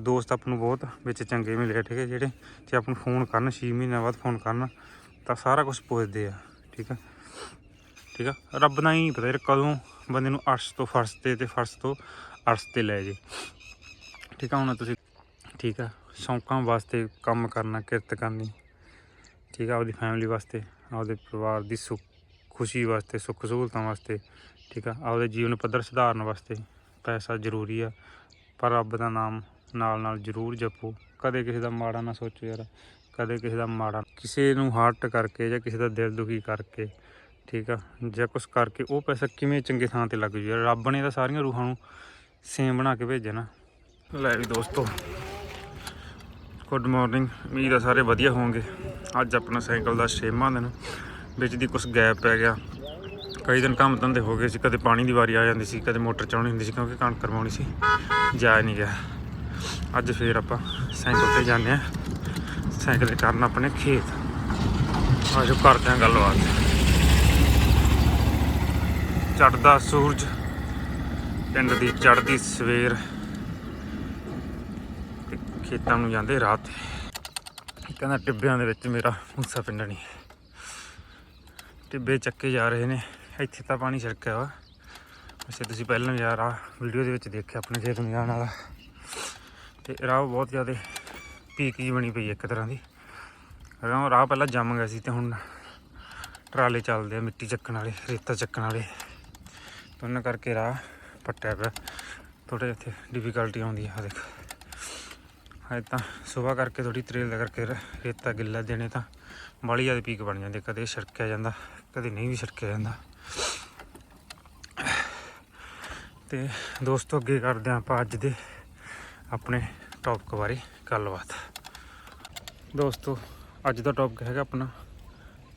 ਦੋਸਤ ਆਪ ਨੂੰ ਬਹੁਤ ਵਿੱਚ ਚੰਗੇ ਮਿਲੇ ਆ, ਠੀਕ ਹੈ ਜਿਹੜੇ ਜੇ ਆਪ ਨੂੰ ਫੋਨ ਕਰਨ 6 ਮਹੀਨਿਆਂ ਬਾਅਦ ਫੋਨ ਕਰਨ ਤਾਂ ਸਾਰਾ ਕੁਝ ਪੁੱਛਦੇ ਆ ਠੀਕ ਆ ਠੀਕ ਆ ਰੱਬ ਦਾ ਹੀ ਪਤਾ ਯਾਰ ਕਦੋਂ ਬੰਦੇ ਨੂੰ ਅਰਸ਼ ਤੋਂ ਫਰਸ਼ ਤੇ ਤੇ ਫਰਸ਼ ਤੋਂ ਅਰਸ਼ ਤੇ ਲੈ ਜੇ। ਠੀਕ ਆ ਹੁਣ ਤੁਸੀਂ ਠੀਕ ਆ ਸ਼ੌਂਕਾਂ ਵਾਸਤੇ ਕੰਮ ਕਰਨਾ ਕਿਰਤ ਕਰਨੀ ਠੀਕ ਆ ਆਪਦੀ ਫੈਮਿਲੀ ਵਾਸਤੇ ਆਪਦੇ ਪਰਿਵਾਰ ਦੀ ਸੁੱਖ ਖੁਸ਼ੀ ਵਾਸਤੇ ਸੁੱਖ ਸਹੂਲਤਾਂ ਵਾਸਤੇ ਠੀਕ ਆ ਆਪਦੇ ਜੀਵਨ ਪੱਧਰ ਸੁਧਾਰਨ ਵਾਸਤੇ ਪੈਸਾ ਜ਼ਰੂਰੀ ਆ ਪਰ ਰੱਬ ਦਾ ਨਾਮ ਨਾਲ ਨਾਲ ਜ਼ਰੂਰ ਜਪੋ। ਕਦੇ ਕਿਸੇ ਦਾ ਮਾੜਾ ਨਾ ਸੋਚੋ ਯਾਰ, ਕਦੇ ਕਿਸੇ ਦਾ ਮਾੜਾ ਕਿਸੇ ਨੂੰ ਹਾਰਟ ਕਰਕੇ ਜਾਂ ਕਿਸੇ ਦਾ ਦਿਲ ਦੁਖੀ ਕਰਕੇ, ਠੀਕ ਆ? ਜਾਂ ਕੁਛ ਕਰਕੇ ਉਹ ਪੈਸਾ ਕਿਵੇਂ ਚੰਗੇ ਥਾਂ ਤੇ ਲੱਗ ਜੂ ਯਾਰ? ਰੱਬ ਨੇ ਤਾਂ ਸਾਰੀਆਂ ਰੂਹਾਂ ਨੂੰ ਸੇਮ ਬਣਾ ਕੇ ਭੇਜਿਆ ਨਾ। ਲੈ ਵੀ ਦੋਸਤੋ ਗੁੱਡ ਮਾਰਨਿੰਗ ਉਮੀਦ ਆ ਸਾਰੇ ਵਧੀਆ ਹੋਵੋਗੇ ਅੱਜ ਆਪਣਾ ਸਾਈਕਲ ਦਾ ਛੇਵਾਂ ਦਿਨ, ਵਿੱਚ ਦੀ ਕੁਝ ਗੈਪ ਪੈ ਗਿਆ। ਕਈ ਦਿਨ ਕੰਮ ਧੰਦੇ ਹੋ ਗਏ ਸੀ, ਕਦੇ ਪਾਣੀ ਦੀ ਵਾਰੀ ਆ ਜਾਂਦੀ ਸੀ, ਕਦੇ ਮੋਟਰ ਚਲਾਉਣੀ ਹੁੰਦੀ ਸੀ, ਕਿਉਂਕਿ ਕਣਕ ਕਰਵਾਉਣੀ ਸੀ। ਜਾ ਨਹੀਂ ਗਿਆ। ਅੱਜ ਫੇਰ ਆਪਾਂ ਸਾਈਕਲ ਤੇ ਜਾਂਦੇ ਆ ਸਾਈਕਲ ਤੇ ਕਰਨ ਆਪਣੇ ਖੇਤ। ਆਜੋ ਕਰਦੇ ਆ ਗੱਲਬਾਤ। ਚੜਦਾ ਸੂਰਜ। ਪਿੰਡ ਦੀ ਚੜਦੀ ਸਵੇਰ। ਤੇ ਖੇਤਾਂ ਨੂੰ ਜਾਂਦੇ ਰਾਤ। ਕਹਿੰਦਾ ਟਿੱਬਿਆਂ ਦੇ ਵਿੱਚ ਮੇਰਾ ਮੂਸਾ ਪਿੰਡ ਨਹੀਂ। ਟਿੱਬੇ ਚੱਕੇ ਜਾ ਰਹੇ ਨੇ। ਇੱਥੇ ਤਾਂ ਪਾਣੀ ਛਿੜਕਿਆ ਵਾ। ਵੈਸੇ ਤੁਸੀਂ ਪਹਿਲਾਂ ਯਾਰ ਆ ਵੀਡੀਓ ਦੇ ਵਿੱਚ ਦੇਖਿਆ ਆਪਣੇ ਖੇਤ ਨੂੰ ਜਾਣ ਵਾਲਾ। ਤੇ ਰਾਹ ਬਹੁਤ ਜ਼ਿਆਦਾ ਪੀਕ ਜੀ ਬਣੀ ਪਈ ਇੱਕ ਤਰ੍ਹਾਂ ਦੀ। ਰਾਹ ਰਾਹ ਪਹਿਲਾਂ ਜੰਮ ਗਿਆ ਸੀ ਤੇ ਹੁਣ ਟਰਾਲੇ ਚੱਲਦੇ ਆ ਮਿੱਟੀ ਚੱਕਣ ਵਾਲੇ, ਰੇਤਾ ਚੱਕਣ ਵਾਲੇ। ਉਹਨਾਂ ਕਰਕੇ ਰਾਹ ਪੱਟਿਆ ਪਿਆ। ਥੋੜੇ ਇੱਥੇ ਡਿਫਿਕਲਟੀ ਆਉਂਦੀ ਆ, ਆਹ ਦੇਖ। ਹਾਂ ਤਾਂ ਸਵੇਰ ਕਰਕੇ ਥੋੜੀ ਤਰੇਲ ਦਾ ਕਰਕੇ ਰੇਤਾ ਗਿੱਲਾ ਦੇਣੇ ਤਾਂ ਬਾਲੀ ਜ਼ਿਆਦਾ ਪੀਕ ਬਣ ਜਾਂਦੇ ਕਦੇ ਛਿੜਕਿਆ ਜਾਂਦਾ, ਕਦੇ ਨਹੀਂ ਵੀ ਛਿੜਕਿਆ ਜਾਂਦਾ। ਤੇ ਦੋਸਤੋ ਅੱਗੇ ਕਰਦੇ ਹਾਂ ਆਪਾਂ ਅੱਜ ਦੇ ਆਪਣੇ ਟੌਪਿਕ ਬਾਰੇ ਗੱਲਬਾਤ। ਦੋਸਤੋ, ਅੱਜ ਦਾ ਟੌਪਿਕ ਹੈਗਾ ਆਪਣਾ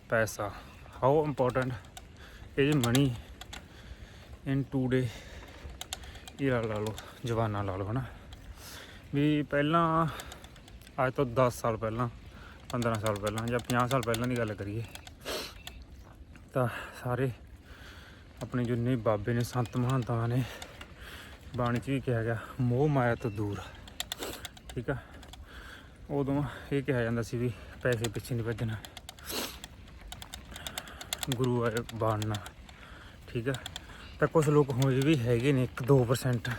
ਪੈਸਾ। How important is money in today ਇਹ ਲਾ ਲਓ ਜਵਾਨਾ ਲਾ ਲਓ, ਹਨਾ? ਵੀ ਪਹਿਲਾਂ, ਅੱਜ ਤੋਂ 10 ਸਾਲ ਪਹਿਲਾਂ 15 ਸਾਲ ਪਹਿਲਾਂ ਜਾਂ 50 ਸਾਲ ਪਹਿਲਾਂ ਦੀ ਗੱਲ ਕਰੀਏ, ਤਾਂ ਸਾਰੇ ਆਪਣੇ ਜਿੰਨੇ ਬਾਬੇ ਨੇ, ਸੰਤ ਮਹਾਂਤਾਂ ਨੇ ਬਾਣੀ 'ਚ ਵੀ ਕਿਹਾ ਗਿਆ, ਮੋਹ ਮਾਇਆ ਤੋਂ ਦੂਰ। ਠੀਕ ਆ? ਉਦੋਂ ਇਹ ਕਿਹਾ ਜਾਂਦਾ ਸੀ ਵੀ ਪੈਸੇ ਪਿੱਛੇ ਨਹੀਂ ਭੱਜਣਾ ਗੁਰੂ ਆਏ ਬਾਣਨਾ। ਠੀਕ ਆ? ਤਾਂ ਕੁਝ ਲੋਕ ਹੋਏ ਵੀ ਹੈਗੇ ਨੇ 1-2%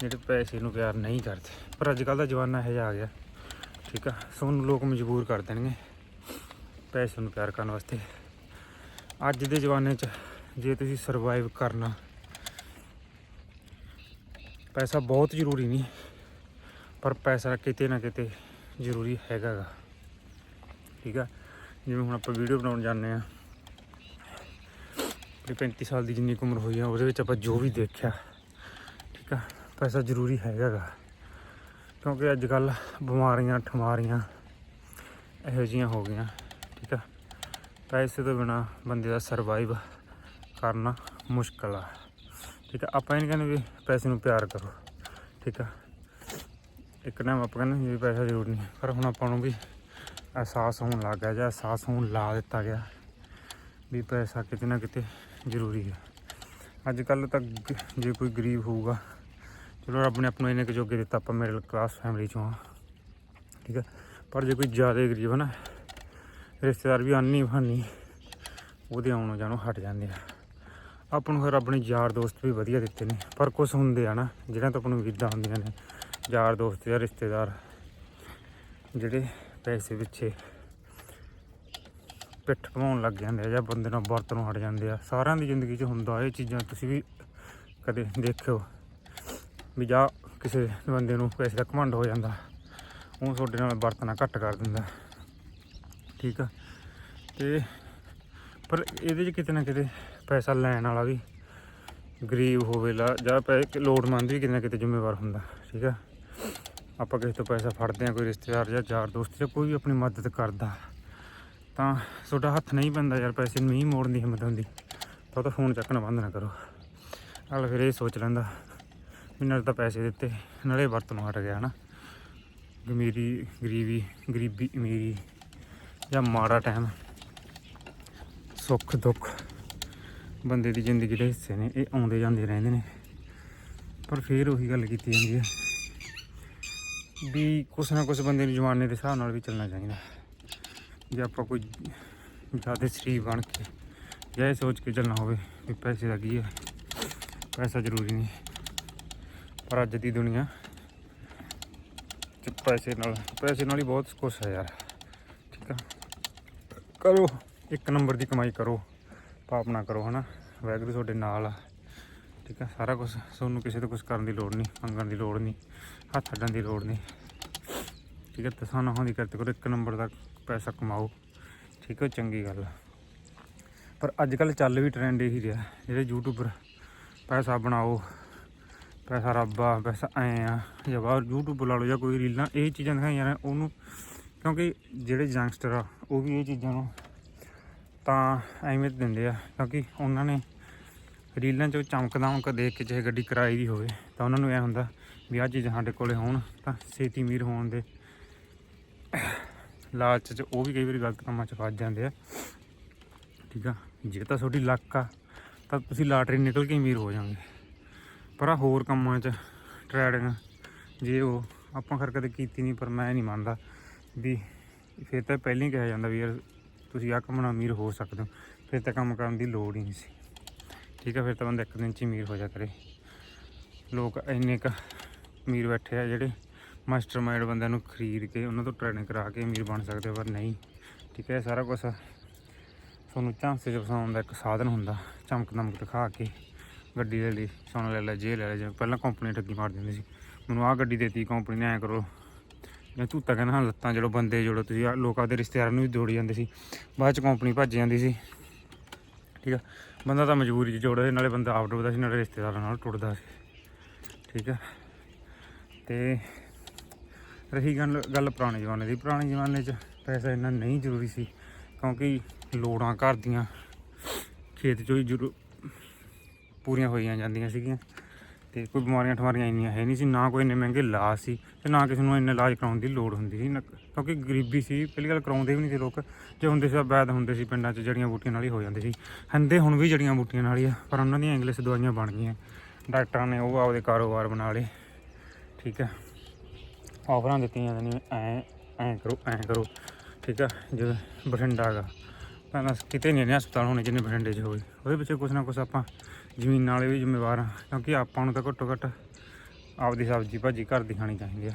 ਜਿਹੜੇ ਪੈਸੇ ਨੂੰ ਪਿਆਰ ਨਹੀਂ ਕਰਦੇ। ਪਰ ਅੱਜ ਕੱਲ ਦਾ ਜ਼ਮਾਨਾ ਇਹ ਜਿਹਾ ਆ ਗਿਆ। ਠੀਕ ਆ? ਸੋ ਉਹਨੂੰ ਲੋਕ ਮਜਬੂਰ ਕਰ ਦੇਣਗੇ ਪੈਸੇ ਨੂੰ ਪਿਆਰ ਕਰਨ ਵਾਸਤੇ। ਅੱਜ ਦੇ ਜ਼ਮਾਨੇ 'ਚ ਜੇ ਤੁਸੀਂ ਸਰਵਾਈਵ ਕਰਨਾ ਪੈਸਾ ਬਹੁਤ ਜ਼ਰੂਰੀ ਨਹੀਂ, ਪਰ ਪੈਸਾ ਕਿਤੇ ਨਾ ਕਿਤੇ ਜ਼ਰੂਰੀ ਹੈਗਾ ਗਾ। ਠੀਕ ਆ? ਜਿਵੇਂ ਹੁਣ ਆਪਾਂ ਵੀਡੀਓ ਬਣਾਉਣ ਜਾਂਦੇ ਆ ਆਪਣੀ 35 ਸਾਲ ਦੀ ਜਿੰਨੀ ਕੁ ਉਮਰ ਹੋਈ ਆ, ਉਹਦੇ ਵਿੱਚ ਆਪਾਂ ਜੋ ਵੀ ਦੇਖਿਆ, ਠੀਕ ਆ? ਪੈਸਾ ਜ਼ਰੂਰੀ ਹੈਗਾ ਗਾ। ਕਿਉਂਕਿ ਅੱਜ ਕੱਲ ਬਿਮਾਰੀਆਂ, ਠਮਾਰੀਆਂ ਇਹੋ ਜਿਹੀਆਂ ਹੋ ਗਈਆਂ, ਠੀਕ ਆ? ਪੈਸੇ ਤੋਂ ਬਿਨਾ ਬੰਦੇ ਦਾ ਸਰਵਾਈਵ ਕਰਨਾ ਮੁਸ਼ਕਲ ਆ। ਠੀਕ ਆ, ਆਪਾਂ ਇਹ ਨਹੀਂ ਕਹਿੰਦੇ ਵੀ ਪੈਸੇ ਨੂੰ ਪਿਆਰ ਕਰੋ, ਠੀਕ ਆ। ਇੱਕ ਨਾ ਆਪਾਂ ਕਹਿੰਦੇ ਵੀ ਪੈਸਾ ਜ਼ਰੂਰੀ ਨਹੀਂ, ਪਰ ਹੁਣ ਆਪਾਂ ਨੂੰ ਵੀ ਅਹਿਸਾਸ ਹੋਣ ਲੱਗ ਗਿਆ ਜਾਂ ਅਹਿਸਾਸ ਹੋਣ ਲਾ ਦਿੱਤਾ ਗਿਆ ਵੀ ਪੈਸਾ ਕਿਤੇ ਨਾ ਕਿਤੇ ਜ਼ਰੂਰੀ ਹੈ ਅੱਜ ਕੱਲ ਤਾਂ ਜੇ ਕੋਈ ਗਰੀਬ ਹੋਊਗਾ, ਚਲੋ ਰੱਬ ਨੇ ਆਪ ਨੂੰ ਇੰਨੇ ਕੁ ਜੋਗੇ ਦਿੱਤਾ, ਆਪਾਂ ਮਿਡਲ ਕਲਾਸ ਫੈਮਿਲੀ ਚੋਂ ਆ, ਠੀਕ ਹੈ ਪਰ ਜੇ ਕੋਈ ਜ਼ਿਆਦਾ ਗਰੀਬ ਹੈ ਨਾ, ਰਿਸ਼ਤੇਦਾਰ ਵੀ ਆਨੀ ਫਾਨੀ ਉਹਦੇ ਆਉਣੋਂ ਜਾਣੋਂ ਹਟ ਜਾਂਦੇ ਆ। ਆਪਾਂ ਨੂੰ ਫਿਰ ਆਪਣੇ ਯਾਰ ਦੋਸਤ ਵੀ ਵਧੀਆ ਦਿੱਤੇ ਨੇ। ਪਰ ਕੁਝ ਹੁੰਦੇ ਆ ਨਾ ਜਿਹਨਾਂ ਤੋਂ ਆਪਾਂ ਨੂੰ ਉਮੀਦਾਂ ਹੁੰਦੀਆਂ ਨੇ, ਯਾਰ ਦੋਸਤ ਜਾਂ ਰਿਸ਼ਤੇਦਾਰ, ਜਿਹੜੇ ਪੈਸੇ ਪਿੱਛੇ ਪਿੱਠ ਭਵਾਉਣ ਲੱਗ ਜਾਂਦੇ ਆ ਜਾਂ ਬੰਦੇ ਨਾਲ ਵਰਤਨੋਂ ਹਟ ਜਾਂਦੇ ਆ। ਸਾਰਿਆਂ ਦੀ ਜ਼ਿੰਦਗੀ 'ਚ ਹੁੰਦਾ ਇਹ ਚੀਜ਼ਾਂ, ਤੁਸੀਂ ਵੀ ਕਦੇ ਦੇਖਿਓ ਵੀ ਜਾਂ ਕਿਸੇ ਬੰਦੇ ਨੂੰ ਪੈਸੇ ਦਾ ਘਮੰਡ ਹੋ ਜਾਂਦਾ, ਉਹ ਤੁਹਾਡੇ ਨਾਲ ਵਰਤਣਾ ਘੱਟ ਕਰ ਦਿੰਦਾ। ਠੀਕ ਆ? ਤੇ ਪਰ ਇਹਦੇ 'ਚ ਕਿਤੇ ਨਾ ਕਿਤੇ ਪੈਸਾ ਲੈਣ ਵਾਲਾ ਵੀ ਗਰੀਬ ਹੋਵੇ ਲਾ, ਜਾਂ ਪੈ ਲੋੜਵੰਦ ਵੀ ਕਿਤੇ ਨਾ ਕਿਤੇ ਜ਼ਿੰਮੇਵਾਰ ਹੁੰਦਾ, ਠੀਕ ਆ? ਆਪਾਂ ਕਿਸੇ ਤੋਂ ਪੈਸਾ ਫੜਦੇ ਆ ਕੋਈ ਰਿਸ਼ਤੇਦਾਰ ਜਾਂ ਯਾਰ ਦੋਸਤ ਜਾਂ ਕੋਈ ਵੀ ਆਪਣੀ ਮਦਦ ਕਰਦਾ, ਤਾਂ ਤੁਹਾਡਾ ਹੱਥ ਨਹੀਂ ਪੈਂਦਾ ਯਾਰ ਪੈਸੇ ਨੂੰ ਨਹੀਂ ਮੋੜਨ ਦੀ ਹਿੰਮਤ ਹੁੰਦੀ। ਤਾਂ ਉਹ ਤਾਂ ਫੋਨ ਚੱਕਣਾ ਬੰਦ ਨਾ ਕਰੋ। ਹਾਲ ਫਿਰ ਇਹ ਸੋਚ ਲੈਂਦਾ, ਵੀ ਨਾਲੇ ਤਾਂ ਪੈਸੇ ਦਿੱਤੇ, ਨਾਲੇ ਵਰਤਨੋਂ ਹਟ ਗਿਆ ਹਨਾ। ਗਮੀਰੀ ਗਰੀਬੀ ਗਰੀਬੀ ਅਮੀਰੀ ਜਾਂ ਮਾੜਾ ਟਾਈਮ ਸੁੱਖ ਦੁੱਖ ਬੰਦੇ ਦੀ ਜ਼ਿੰਦਗੀ ਦੇ ਹਿੱਸੇ ਨੇ, ਇਹ ਆਉਂਦੇ ਜਾਂਦੇ ਰਹਿੰਦੇ ਨੇ। ਪਰ ਫਿਰ ਉਹੀ ਗੱਲ ਕੀਤੀ ਜਾਂਦੀ ਹੈ ਵੀ ਕੁਛ ਨਾ ਕੁਛ ਬੰਦੇ ਨੂੰ ਜਮਾਨੇ ਦੇ ਹਿਸਾਬ ਨਾਲ ਵੀ ਚੱਲਣਾ ਚਾਹੀਦਾ। ਜੇ ਆਪਾਂ ਕੋਈ ਜ਼ਿਆਦਾ ਸ਼ਰੀਫ ਬਣ ਕੇ ਜਾਂ ਇਹ ਸੋਚ ਕੇ ਚੱਲਣਾ ਹੋਵੇ ਵੀ ਪੈਸੇ ਦਾ ਕੀ ਹੈ ਪੈਸਾ ਜ਼ਰੂਰੀ ਨਹੀਂ। ਪਰ ਅੱਜ ਦੀ ਦੁਨੀਆ ਚ ਪੈਸੇ ਨਾਲ ਪੈਸੇ ਨਾਲ ਹੀ ਬਹੁਤ ਕੁਛ ਹੈ ਯਾਰ, ਠੀਕ ਆ? ਕਰੋ, ਇੱਕ ਨੰਬਰ ਦੀ ਕਮਾਈ ਕਰੋ। ਪਾਪ ਨਾ ਕਰੋ ਹਨਾ। ਵੈਗਰੂ ਤੁਹਾਡੇ ਨਾਲ ਆ। ਠੀਕ ਆ, ਸਾਰਾ ਕੁਝ ਤੁਹਾਨੂੰ ਕਿਸੇ ਤੋਂ ਕੁਝ ਕਰਨ ਦੀ ਲੋੜ ਨਹੀਂ, ਮੰਗਣ ਦੀ ਲੋੜ ਨਹੀਂ, ਹੱਥ ਅੱਡਣ ਦੀ ਲੋੜ ਨਹੀਂ। ਠੀਕ ਹੈ ਤਸਾਨਾ ਨਾ ਦੀ ਕਰਤੇ ਕਰੋ, ਇੱਕ ਨੰਬਰ ਦਾ ਪੈਸਾ ਕਮਾਓ। ਠੀਕ ਹੈ ਚੰਗੀ ਗੱਲ ਆ। ਪਰ ਅੱਜ ਕੱਲ ਚੱਲ ਵੀ ਟ੍ਰੈਂਡ ਇਹੀ ਰਿਹਾ, ਜਿਹੜੇ ਯੂਟਿਊਬਰ ਪੈਸਾ ਬਣਾਓ, ਪੈਸਾ ਰੱਬਾ ਪੈਸਾ ਐ ਆ, ਜਾਂ ਬਾਹਰ YouTube ਲਾ ਲਓ ਜਾਂ ਕੋਈ ਰੀਲਾਂ, ਇਹ ਚੀਜ਼ਾਂ ਦਿਖਾਈਆਂ ਨੇ ਉਹਨੂੰ, ਕਿਉਂਕਿ ਜਿਹੜੇ ਯੰਗਸਟਰ ਆ, ਉਹ ਵੀ ਇਹ ਚੀਜ਼ਾਂ ਨੂੰ ਤਾਂ ਅਹਿਮੀਅਤ ਦਿੰਦੇ ਆ, ਕਿਉਂਕਿ ਉਹਨਾਂ ਨੇ ਰੀਲਾਂ 'ਚ ਚਮਕਦਾ ਦਮਕ ਦੇਖ ਕੇ ਚਾਹੇ ਗੱਡੀ ਕਰਾਈ ਦੀ ਹੋਵੇ, ਤਾਂ ਉਹਨਾਂ ਨੂੰ ਇਹ ਹੁੰਦਾ ਵੀ ਆਹ ਚੀਜ਼ਾਂ ਸਾਡੇ ਕੋਲੇ ਹੋਣ, ਤਾਂ ਛੇਤੀ ਅਮੀਰ ਹੋਣ ਦੇ ਲਾਲਚ 'ਚ ਉਹ ਵੀ ਕਈ ਵਾਰੀ ਗਲਤ ਕੰਮਾਂ 'ਚ ਫਸ ਜਾਂਦੇ ਆ। ਠੀਕ ਆ? ਜੇ ਤਾਂ ਤੁਹਾਡੀ ਲੱਕ ਆ, ਤਾਂ ਤੁਸੀਂ ਲਾਟਰੀ ਨਿਕਲ ਕੇ ਅਮੀਰ ਹੋ ਜਾਓਗੇ। ਪਰ ਆ ਹੋਰ ਕੰਮਾਂ 'ਚ ਟ੍ਰੈਡਿੰਗ, ਜੇ ਉਹ ਆਪਾਂ ਖਰ ਕਦੇ ਕੀਤੀ ਨਹੀਂ ਪਰ ਮੈਂ ਨਹੀਂ ਮੰਨਦਾ ਵੀ ਫਿਰ ਤਾਂ ਪਹਿਲਾਂ ਹੀ ਕਿਹਾ ਜਾਂਦਾ ਵੀ ਯਾਰ ਤੁਸੀਂ ਆਹ ਕੰਮ ਨਾਲ ਅਮੀਰ ਹੋ ਸਕਦੇ ਹੋ। ਫਿਰ ਤਾਂ ਕੰਮ ਕਰਨ ਦੀ ਲੋੜ ਹੀ ਨਹੀਂ ਸੀ। ਠੀਕ ਹੈ ਫਿਰ ਤਾਂ ਬੰਦਾ ਇੱਕ ਦਿਨ 'ਚ ਹੀ ਅਮੀਰ ਹੋ ਜਾ ਕਰੇ। ਲੋਕ ਇੰਨੇ ਕ ਅਮੀਰ ਬੈਠੇ ਆ ਜਿਹੜੇ ਮਾਸਟਰਮਾਈਂਡ ਬੰਦਿਆਂ ਨੂੰ ਖਰੀਦ ਕੇ ਉਹਨਾਂ ਤੋਂ ਟ੍ਰੇਨਿੰਗ ਕਰਾ ਕੇ ਅਮੀਰ ਬਣ ਸਕਦੇ ਪਰ ਨਹੀਂ। ਠੀਕ ਹੈ ਇਹ ਸਾਰਾ ਕੁਝ ਤੁਹਾਨੂੰ ਝਾਂਸੇ 'ਚ ਫਸਾਉਣ ਦਾ ਇੱਕ ਸਾਧਨ ਹੁੰਦਾ, ਚਮਕ ਦਮਕ ਦਿਖਾ ਕੇ। ਗੱਡੀ ਲੈ ਲਈ, ਸੋਨਾ ਲੈ ਲੈ ਜੇ ਲੈ ਲੈ ਜਿਵੇਂ ਪਹਿਲਾਂ ਕੰਪਨੀ ਠੱਗੀ ਮਾਰ ਦਿੰਦੀ ਸੀ। ਮੈਨੂੰ ਆਹ ਗੱਡੀ ਦੇਤੀ ਕੰਪਨੀ ਨੇ ਐਂ ਕਰੋ। ਜਾਂ ਧੂਤਾ ਕਹਿੰਦਾ ਹਾਂ, ਲੱਤਾਂ ਜੜੋ ਬੰਦੇ ਜੋੜੋ, ਤੁਸੀਂ ਆਹ ਲੋਕਾਂ ਦੇ ਰਿਸ਼ਤੇਦਾਰਾਂ ਨੂੰ ਵੀ ਜੋੜੀ ਜਾਂਦੇ ਸੀ। ਬਾਅਦ ਚ ਕੰਪਨੀ ਭੱਜ ਜਾਂਦੀ ਸੀ। ਠੀਕ ਆ? ਬੰਦਾ ਤਾਂ ਮਜਬੂਰੀ 'ਚ ਜੋੜਦਾ ਸੀ, ਨਾਲੇ ਬੰਦਾ ਆਪ ਡੁੱਬਦਾ ਸੀ, ਨਾਲੇ ਰਿਸ਼ਤੇਦਾਰਾਂ ਨਾਲ ਟੁੱਟਦਾ ਸੀ। ਠੀਕ ਆ? ਤੇ ਰਹੀ ਗੱਲ ਗੱਲ ਪੁਰਾਣੇ ਜ਼ਮਾਨੇ ਦੀ। ਪੁਰਾਣੇ ਜ਼ਮਾਨੇ 'ਚ ਪੈਸਾ ਇੰਨਾ ਨਹੀਂ ਜ਼ਰੂਰੀ ਸੀ, ਕਿਉਂਕਿ ਲੋੜਾਂ ਘਰ ਦੀਆਂ ਖੇਤ 'ਚੋਂ ਹੀ ਜ਼ਰੂ ਪੂਰੀਆਂ ਹੋਈਆਂ ਜਾਂਦੀਆਂ ਸੀਗੀਆਂ। ਤੇ ਕੋਈ ਬਿਮਾਰੀਆਂ ਠਮਾਰੀਆਂ ਇੰਨੀਆਂ ਹੈ ਨਹੀਂ ਸੀ, ਨਾ ਕੋਈ ਇੰਨੇ ਮਹਿੰਗੇ ਇਲਾਜ ਸੀ ਤੇ ਨਾ ਕਿਸੇ ਨੂੰ ਇੰਨਾ ਇਲਾਜ ਕਰਾਉਣ ਦੀ ਲੋੜ ਹੁੰਦੀ ਸੀ। ਨਾ- ਕਿਉਂਕਿ ਗਰੀਬੀ ਸੀ, ਪਹਿਲੀ ਗੱਲ ਕਰਾਉਂਦੇ ਵੀ ਨਹੀਂ ਸੀ ਲੋਕ। ਜੇ ਹੁੰਦੇ ਸੀ ਤਾਂ ਵੈਦ ਹੁੰਦੇ ਸੀ ਪਿੰਡਾਂ 'ਚ, ਜੜੀਆਂ ਬੂਟੀਆਂ ਨਾਲ ਹੀ ਹੋ ਜਾਂਦੇ ਸੀ। ਹੰਦੇ ਹੁਣ ਵੀ ਜੜੀਆਂ ਬੂਟੀਆਂ ਨਾਲ ਹੀ ਆ, ਪਰ ਉਹਨਾਂ ਦੀਆਂ ਇੰਗਲਿਸ਼ ਦਵਾਈਆਂ ਬਣ ਗਈਆਂ। ਡਾਕਟਰਾਂ ਨੇ ਉਹ ਆਪਦੇ ਕਾਰੋਬਾਰ ਬਣਾ ਲਏ। ਠੀਕ ਹੈ ਆਫਰਾਂ ਦਿੱਤੀਆਂ ਜਾਂਦੀਆਂ ਐ ਐ ਕਰੋ ਐ ਕਰੋ। ਠੀਕ ਆ। ਜਦੋਂ ਬਠਿੰਡਾ ਹੈਗਾ। ਪਹਿਲਾਂ ਕਿਤੇ ਨਹੀਂ ਨੇ ਹਸਪਤਾਲ ਹੋਣੇ ਜਿੰਨੇ ਬਠਿੰਡੇ 'ਚ ਹੋਏ। ਉਹਦੇ ਵਿੱਚ ਕੁਛ ਨਾ ਕੁਛ ਆਪਾਂ ਜ਼ਮੀਨਾਂ ਵਾਲੇ ਵੀ ਜ਼ਿੰਮੇਵਾਰ ਆ ਕਿਉਂਕਿ ਆਪਾਂ ਨੂੰ ਤਾਂ ਘੱਟੋ ਘੱਟ ਆਪਦੀ ਸਬਜ਼ੀ ਭਾਜੀ ਘਰ ਦੀ ਖਾਣੀ ਚਾਹੀਦੀ ਆ।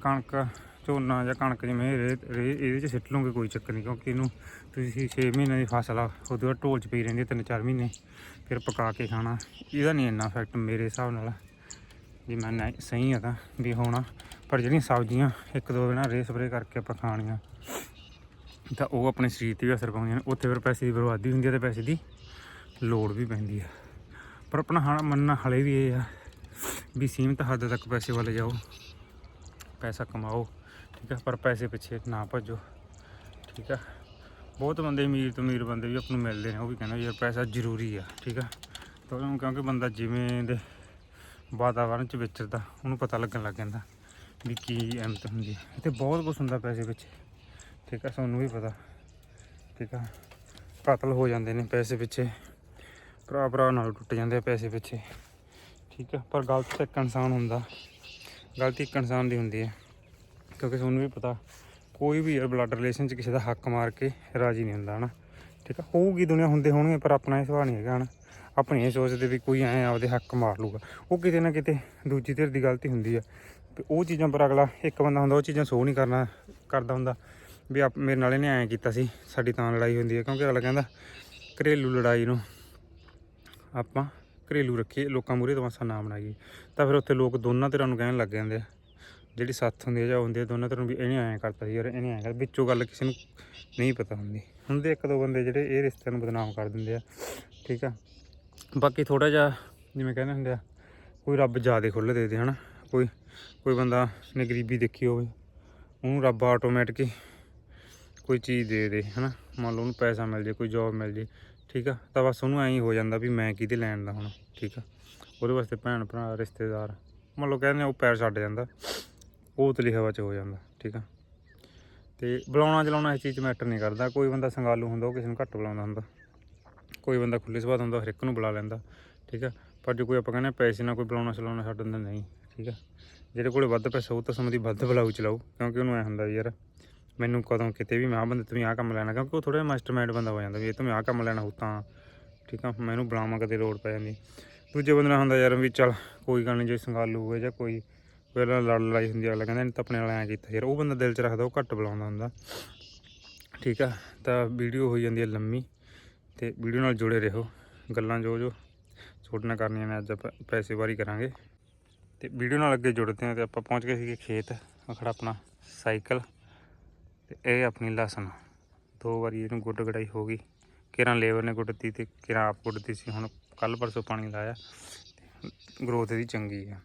ਕਣਕ, ਝੋਨਾ ਜਾਂ ਕਣਕ ਜਿਵੇਂ ਰੇ ਰੇ ਇਹਦੇ 'ਚ ਸਿੱਟ ਲਓਗੇ ਕੋਈ ਚੱਕਰ ਨਹੀਂ, ਕਿਉਂਕਿ ਇਹਨੂੰ ਤੁਸੀਂ 6 ਮਹੀਨੇ ਦੀ ਫਸਲ ਆ, ਉਹਦੇ ਬਾਅਦ ਢੋਲ 'ਚ ਪਈ ਰਹਿੰਦੀ ਤਿੰਨ ਚਾਰ ਮਹੀਨੇ, ਫਿਰ ਪਕਾ ਕੇ ਖਾਣਾ। ਇਹਦਾ ਨਹੀਂ ਇੰਨਾ ਇਫੈਕਟ ਮੇਰੇ ਹਿਸਾਬ ਨਾਲ ਜੇ ਮੈਂ ਨਹੀਂ- ਸਹੀ ਆ ਤਾਂ, ਵੀ ਹੋਣਾ। ਪਰ ਜਿਹੜੀਆਂ ਸਬਜ਼ੀਆਂ ਇੱਕ ਦੋ ਦਿਨਾਂ ਰੇ ਸਪਰੇ ਕਰਕੇ ਆਪਾਂ ਖਾਣੀਆਂ, ਤਾਂ ਉਹ ਆਪਣੇ ਸਰੀਰ ਤੇ ਵੀ ਅਸਰ ਪਾਉਂਦੀਆਂ ਨੇ, ਉੱਥੇ ਫਿਰ ਪੈਸੇ ਦੀ ਬਰਬਾਦੀ ਹੁੰਦੀ ਹੈ ਤੇ ਪੈਸੇ ਦੀ ਲੋੜ ਵੀ ਪੈਂਦੀ ਆ। ਪਰ ਆਪਣਾ ਹਾਂ ਮੰਨਣਾ ਹਲੇ ਵੀ ਇਹ ਆ ਵੀ ਸੀਮਤ ਹੱਦ ਤੱਕ ਪੈਸੇ ਵੱਲ ਜਾਓ, ਪੈਸਾ ਕਮਾਓ, ਠੀਕ ਆ, ਪਰ ਪੈਸੇ ਪਿੱਛੇ ਨਾ ਭੱਜੋ, ਠੀਕ ਆ। ਬਹੁਤ ਬੰਦੇ ਅਮੀਰ ਤੋਂ ਅਮੀਰ ਬੰਦੇ ਵੀ ਆਪ ਨੂੰ ਮਿਲਦੇ ਨੇ, ਉਹ ਵੀ ਕਹਿੰਦੇ ਯਾਰ ਪੈਸਾ ਜ਼ਰੂਰੀ ਆ, ਠੀਕ ਆ। ਤਾਂ ਉਹਨੂੰ ਕਿਉਂਕਿ ਬੰਦਾ ਜਿਵੇਂ ਦੇ ਵਾਤਾਵਰਣ ਚ ਵਿਚਰਦਾ, ਉਹਨੂੰ ਪਤਾ ਲੱਗਣ ਲੱਗ ਜਾਂਦਾ ਵੀ ਕੀ ਅਹਿਮਤ ਹੁੰਦੀ ਹੈ ਇੱਥੇ ਬਹੁਤ ਕੁਝ ਹੁੰਦਾ ਪੈਸੇ ਪਿੱਛੇ, ਠੀਕ ਆ, ਤੁਹਾਨੂੰ ਵੀ ਪਤਾ, ਠੀਕ ਆ। ਕਤਲ ਹੋ ਜਾਂਦੇ ਨੇ ਪੈਸੇ ਪਿੱਛੇ। ਭਰਾ ਭਰਾ ਨਾਲ ਟੁੱਟ ਜਾਂਦੇ ਆ ਪੈਸੇ ਪਿੱਛੇ। ਠੀਕ ਆ, ਪਰ ਗਲਤ ਤਾਂ ਇੱਕ ਇਨਸਾਨ ਹੁੰਦਾ। ਗਲਤੀ ਇੱਕ ਇਨਸਾਨ ਦੀ ਹੁੰਦੀ ਹੈ ਕਿਉਂਕਿ ਤੁਹਾਨੂੰ ਵੀ ਪਤਾ, ਕੋਈ ਵੀ ਯਾਰ ਬਲੱਡ ਰਿਲੇਸ਼ਨ 'ਚ ਕਿਸੇ ਦਾ ਹੱਕ ਮਾਰ ਕੇ ਰਾਜੀ ਨਹੀਂ ਹੁੰਦਾ, ਹਨਾ? ਠੀਕ ਆ, ਹੋਊਗੀ ਦੁਨੀਆ ਹੁੰਦੇ ਹੋਣਗੇ, ਪਰ ਆਪਣਾ ਇਹ ਸੁਭਾਅ ਨਹੀਂ ਹੈਗਾ, ਹਨਾ? ਆਪਣੀ ਇਹ ਸੋਚਦੇ ਵੀ ਕੋਈ ਐ ਆਪਦੇ ਹੱਕ ਮਾਰ ਲੂਗਾ ਉਹ ਕਿਤੇ ਨਾ ਕਿਤੇ ਦੂਜੀ ਧਿਰ ਦੀ ਗਲਤੀ ਹੁੰਦੀ ਆ। ਤੇ ਉਹ ਚੀਜ਼ਾਂ ਪਰ ਅਗਲਾ ਇੱਕ ਬੰਦਾ ਹੁੰਦਾ, ਉਹ ਚੀਜ਼ਾਂ ਸੋ ਨਹੀਂ ਕਰਨਾ, ਕਰਦਾ ਹੁੰਦਾ ਵੀ ਆਪ ਮੇਰੇ ਨਾਲ ਇਹਨੇ ਐਂ ਕੀਤਾ ਸੀ, ਸਾਡੀ ਤਾਂ ਲੜਾਈ ਹੁੰਦੀ ਹੈ ਕਿਉਂਕਿ ਅਗਲਾ ਕਹਿੰਦਾ, ਘਰੇਲੂ ਲੜਾਈ ਨੂੰ ਆਪਾਂ ਘਰੇਲੂ ਰੱਖੀਏ, ਲੋਕਾਂ ਮੂਹਰੇ ਤਮਾਸ਼ਾ ਨਾ ਬਣਾਈਏ ਤਾਂ ਫਿਰ ਉੱਥੇ ਲੋਕ ਦੋਨਾਂ ਧਿਰਾਂ ਨੂੰ ਕਹਿਣ ਲੱਗ ਜਾਂਦੇ ਆ। ਜਿਹੜੀ ਸੱਥ ਹੁੰਦੀ ਆ ਜਾਂ ਹੁੰਦੀ ਆ, ਦੋਨਾਂ ਧਿਰਾਂ ਨੂੰ ਵੀ ਇਹਨੇ ਐਂ ਕਰਤਾ ਸੀ ਯਾਰ ਇਹਨੇ ਐਂ ਕਰ, ਵਿੱਚੋਂ ਗੱਲ ਕਿਸੇ ਨੂੰ ਨਹੀਂ ਪਤਾ ਹੁੰਦੀ। ਹੁੰਦੇ ਇੱਕ ਦੋ ਬੰਦੇ ਜਿਹੜੇ ਇਹ ਰਿਸ਼ਤਿਆਂ ਨੂੰ ਬਦਨਾਮ ਕਰ ਦਿੰਦੇ ਆ, ਠੀਕ ਆ? ਬਾਕੀ ਥੋੜਾ ਜਿਹਾ ਜਿਵੇਂ ਕਹਿੰਦੇ ਹੁੰਦੇ ਆ, ਕੋਈ ਰੱਬ ਜ਼ਿਆਦਾ ਖੁੱਲ੍ਹ ਦੇ ਦੇ, ਹਨਾ? ਕੋਈ ਕੋਈ ਬੰਦਾ ਨੇ ਗਰੀਬੀ ਦੇਖੀ ਹੋਵੇ, ਉਹਨੂੰ ਰੱਬ ਆਟੋਮੈਟਿਕ ਕੋਈ ਚੀਜ਼ ਦੇ ਦੇ, ਹਨਾ? ਮੰਨ ਲਓ ਉਹਨੂੰ ਪੈਸਾ ਮਿਲ ਜੇ, ਕੋਈ ਜੌਬ ਮਿਲ ਜੇ ਠੀਕ ਆ? ਤਾਂ ਬਸ ਉਹਨੂੰ ਐਂ ਹੀ ਹੋ ਜਾਂਦਾ ਵੀ ਮੈਂ ਕਿਹਦੇ ਲੈਣ ਦਾ ਹੁਣ, ਠੀਕ ਆ? ਉਹਦੇ ਵਾਸਤੇ ਭੈਣ ਭਰਾ, ਰਿਸ਼ਤੇਦਾਰ ਮੰਨ ਲਓ ਕਹਿੰਦੇ ਆ ਉਹ ਪੈਰ ਛੱਡ ਜਾਂਦਾ। ਉਹ ਉਤਲੀ ਹਵਾ 'ਚ ਹੋ ਜਾਂਦਾ, ਠੀਕ ਆ? ਤੇ ਬੁਲਾਉਣਾ ਚਲਾਉਣਾ ਇਸ ਚੀਜ਼ 'ਚ ਮੈਟਰ ਨਹੀਂ ਕਰਦਾ। ਕੋਈ ਬੰਦਾ ਸੰਗਾਲੂ ਹੁੰਦਾ, ਉਹ ਕਿਸੇ ਨੂੰ ਘੱਟ ਬੁਲਾਉਂਦਾ ਹੁੰਦਾ। ਕੋਈ ਬੰਦਾ ਖੁੱਲੇ ਸੁਭਾਅ ਦਾ ਹੁੰਦਾ, ਹਰ ਇੱਕ ਨੂੰ ਬੁਲਾ ਲੈਂਦਾ, ਠੀਕ ਆ? ਪਰ ਜੇ ਕੋਈ ਆਪਾਂ ਕਹਿੰਦੇ ਹਾਂ ਪੈਸੇ ਨਾਲ ਕੋਈ ਬੁਲਾਉਣਾ ਚਲਾਉਣਾ ਛੱਡ ਦਿੰਦਾ, ਨਹੀਂ, ਠੀਕ ਆ? ਜਿਹੜੇ ਕੋਲੇ ਵੱਧ ਪੈਸਾ, ਉਹ ਤਾਂ ਸਮਝੀ ਵੱਧ ਬਲਾਉ ਚਲਾਓ ਕਿਉਂਕਿ ਉਹਨੂੰ ਐ ਹੁੰਦਾ ਯਾਰ ਮੈਨੂੰ ਕਦੋਂ ਕਿਤੇ ਵੀ ਮੈਂ ਆਹ ਬੰਦੇ ਤੋਂ ਵੀ ਆਹ ਕੰਮ ਲੈਣਾ। ਕਿਉਂਕਿ ਉਹ ਥੋੜਾ ਮਾਸਟਰਮਾਈਂਡ ਬੰਦਾ ਹੋ ਜਾਂਦਾ ਵੀ, ਇਹ ਤੋਂ ਮੈਂ ਆਹ ਕੰਮ ਲੈਣਾ ਹੋ ਤਾਂ ਠੀਕ ਆ, ਮੈਨੂੰ ਬੁਲਾਵਾਂ ਕਦੇ ਲੋੜ ਪੈ ਜਾਂਦੀ। ਦੂਜੇ ਬੰਦੇ ਨਾਲ ਹੁੰਦਾ ਯਾਰ ਵੀ ਚੱਲ ਕੋਈ ਗੱਲ ਨਹੀਂ ਜੇ ਸੰਗਾਲੂ ਹੋਵੇ ਜਾਂ ਕੋਈ ਪਹਿਲਾਂ ਲੜ ਲੜਾਈ ਹੁੰਦੀ ਆ, ਅਗਲਾ ਕਹਿੰਦਾ ਨਹੀਂ ਤਾਂ ਆਪਣੇ ਨਾਲ ਐਂ ਕੀਤਾ। ਯਾਰ ਉਹ ਬੰਦਾ ਦਿਲ 'ਚ ਰੱਖਦਾ, ਉਹ ਘੱਟ ਬੁਲਾਉਂਦਾ ਹੁੰਦਾ। ਠੀਕ ਆ, ਤਾਂ ਵੀਡੀਓ ਹੋਈ ਜਾਂਦੀ ਹੈ ਲੰਮੀ ਤੇ ਵੀਡੀਓ ਨਾਲ ਜੁੜੇ ਰਹੋ। ਗੱਲਾਂ ਜੋ ਜੋ ਛੋਟੀਆਂ ਕਰਨੀਆਂ ਨੇ, ਅੱਜ ਆਪਾਂ ਪੈਸੇ ਵਾਰੀ ਕਰਾਂਗੇ। ਤੇ ਵੀਡੀਓ ਨਾਲ ਅੱਗੇ ਜੁੜਦੇ ਹਾਂ ਤੇ ਆਪਾਂ ਪਹੁੰਚ ਗਏ ਸੀਗੇ ਖੇਤ, ਆਹ ਖੜਾ ਆਪਣਾ ਸਾਈਕਲ। ਤੇ ਇਹ ਆਪਣੀ ਲਸਣ ਦੋ ਵਾਰੀ ਇਹਨੂੰ ਗੁੱਡ ਗੜਾਈ ਹੋ ਗਈ। ਕਿਰਾਂ ਲੇਬਰ ਨੇ ਗੁੱਡਤੀ ਤੇ ਕਿਰਾਂ ਆਪ ਗੁੱਡਤੀ ਸੀ। ਹੁਣ ਕੱਲ ਪਰਸੋਂ ਪਾਣੀ ਲਾਇਆ ਗਰੋਥ ਇਹਦੀ ਚੰਗੀ ਆ।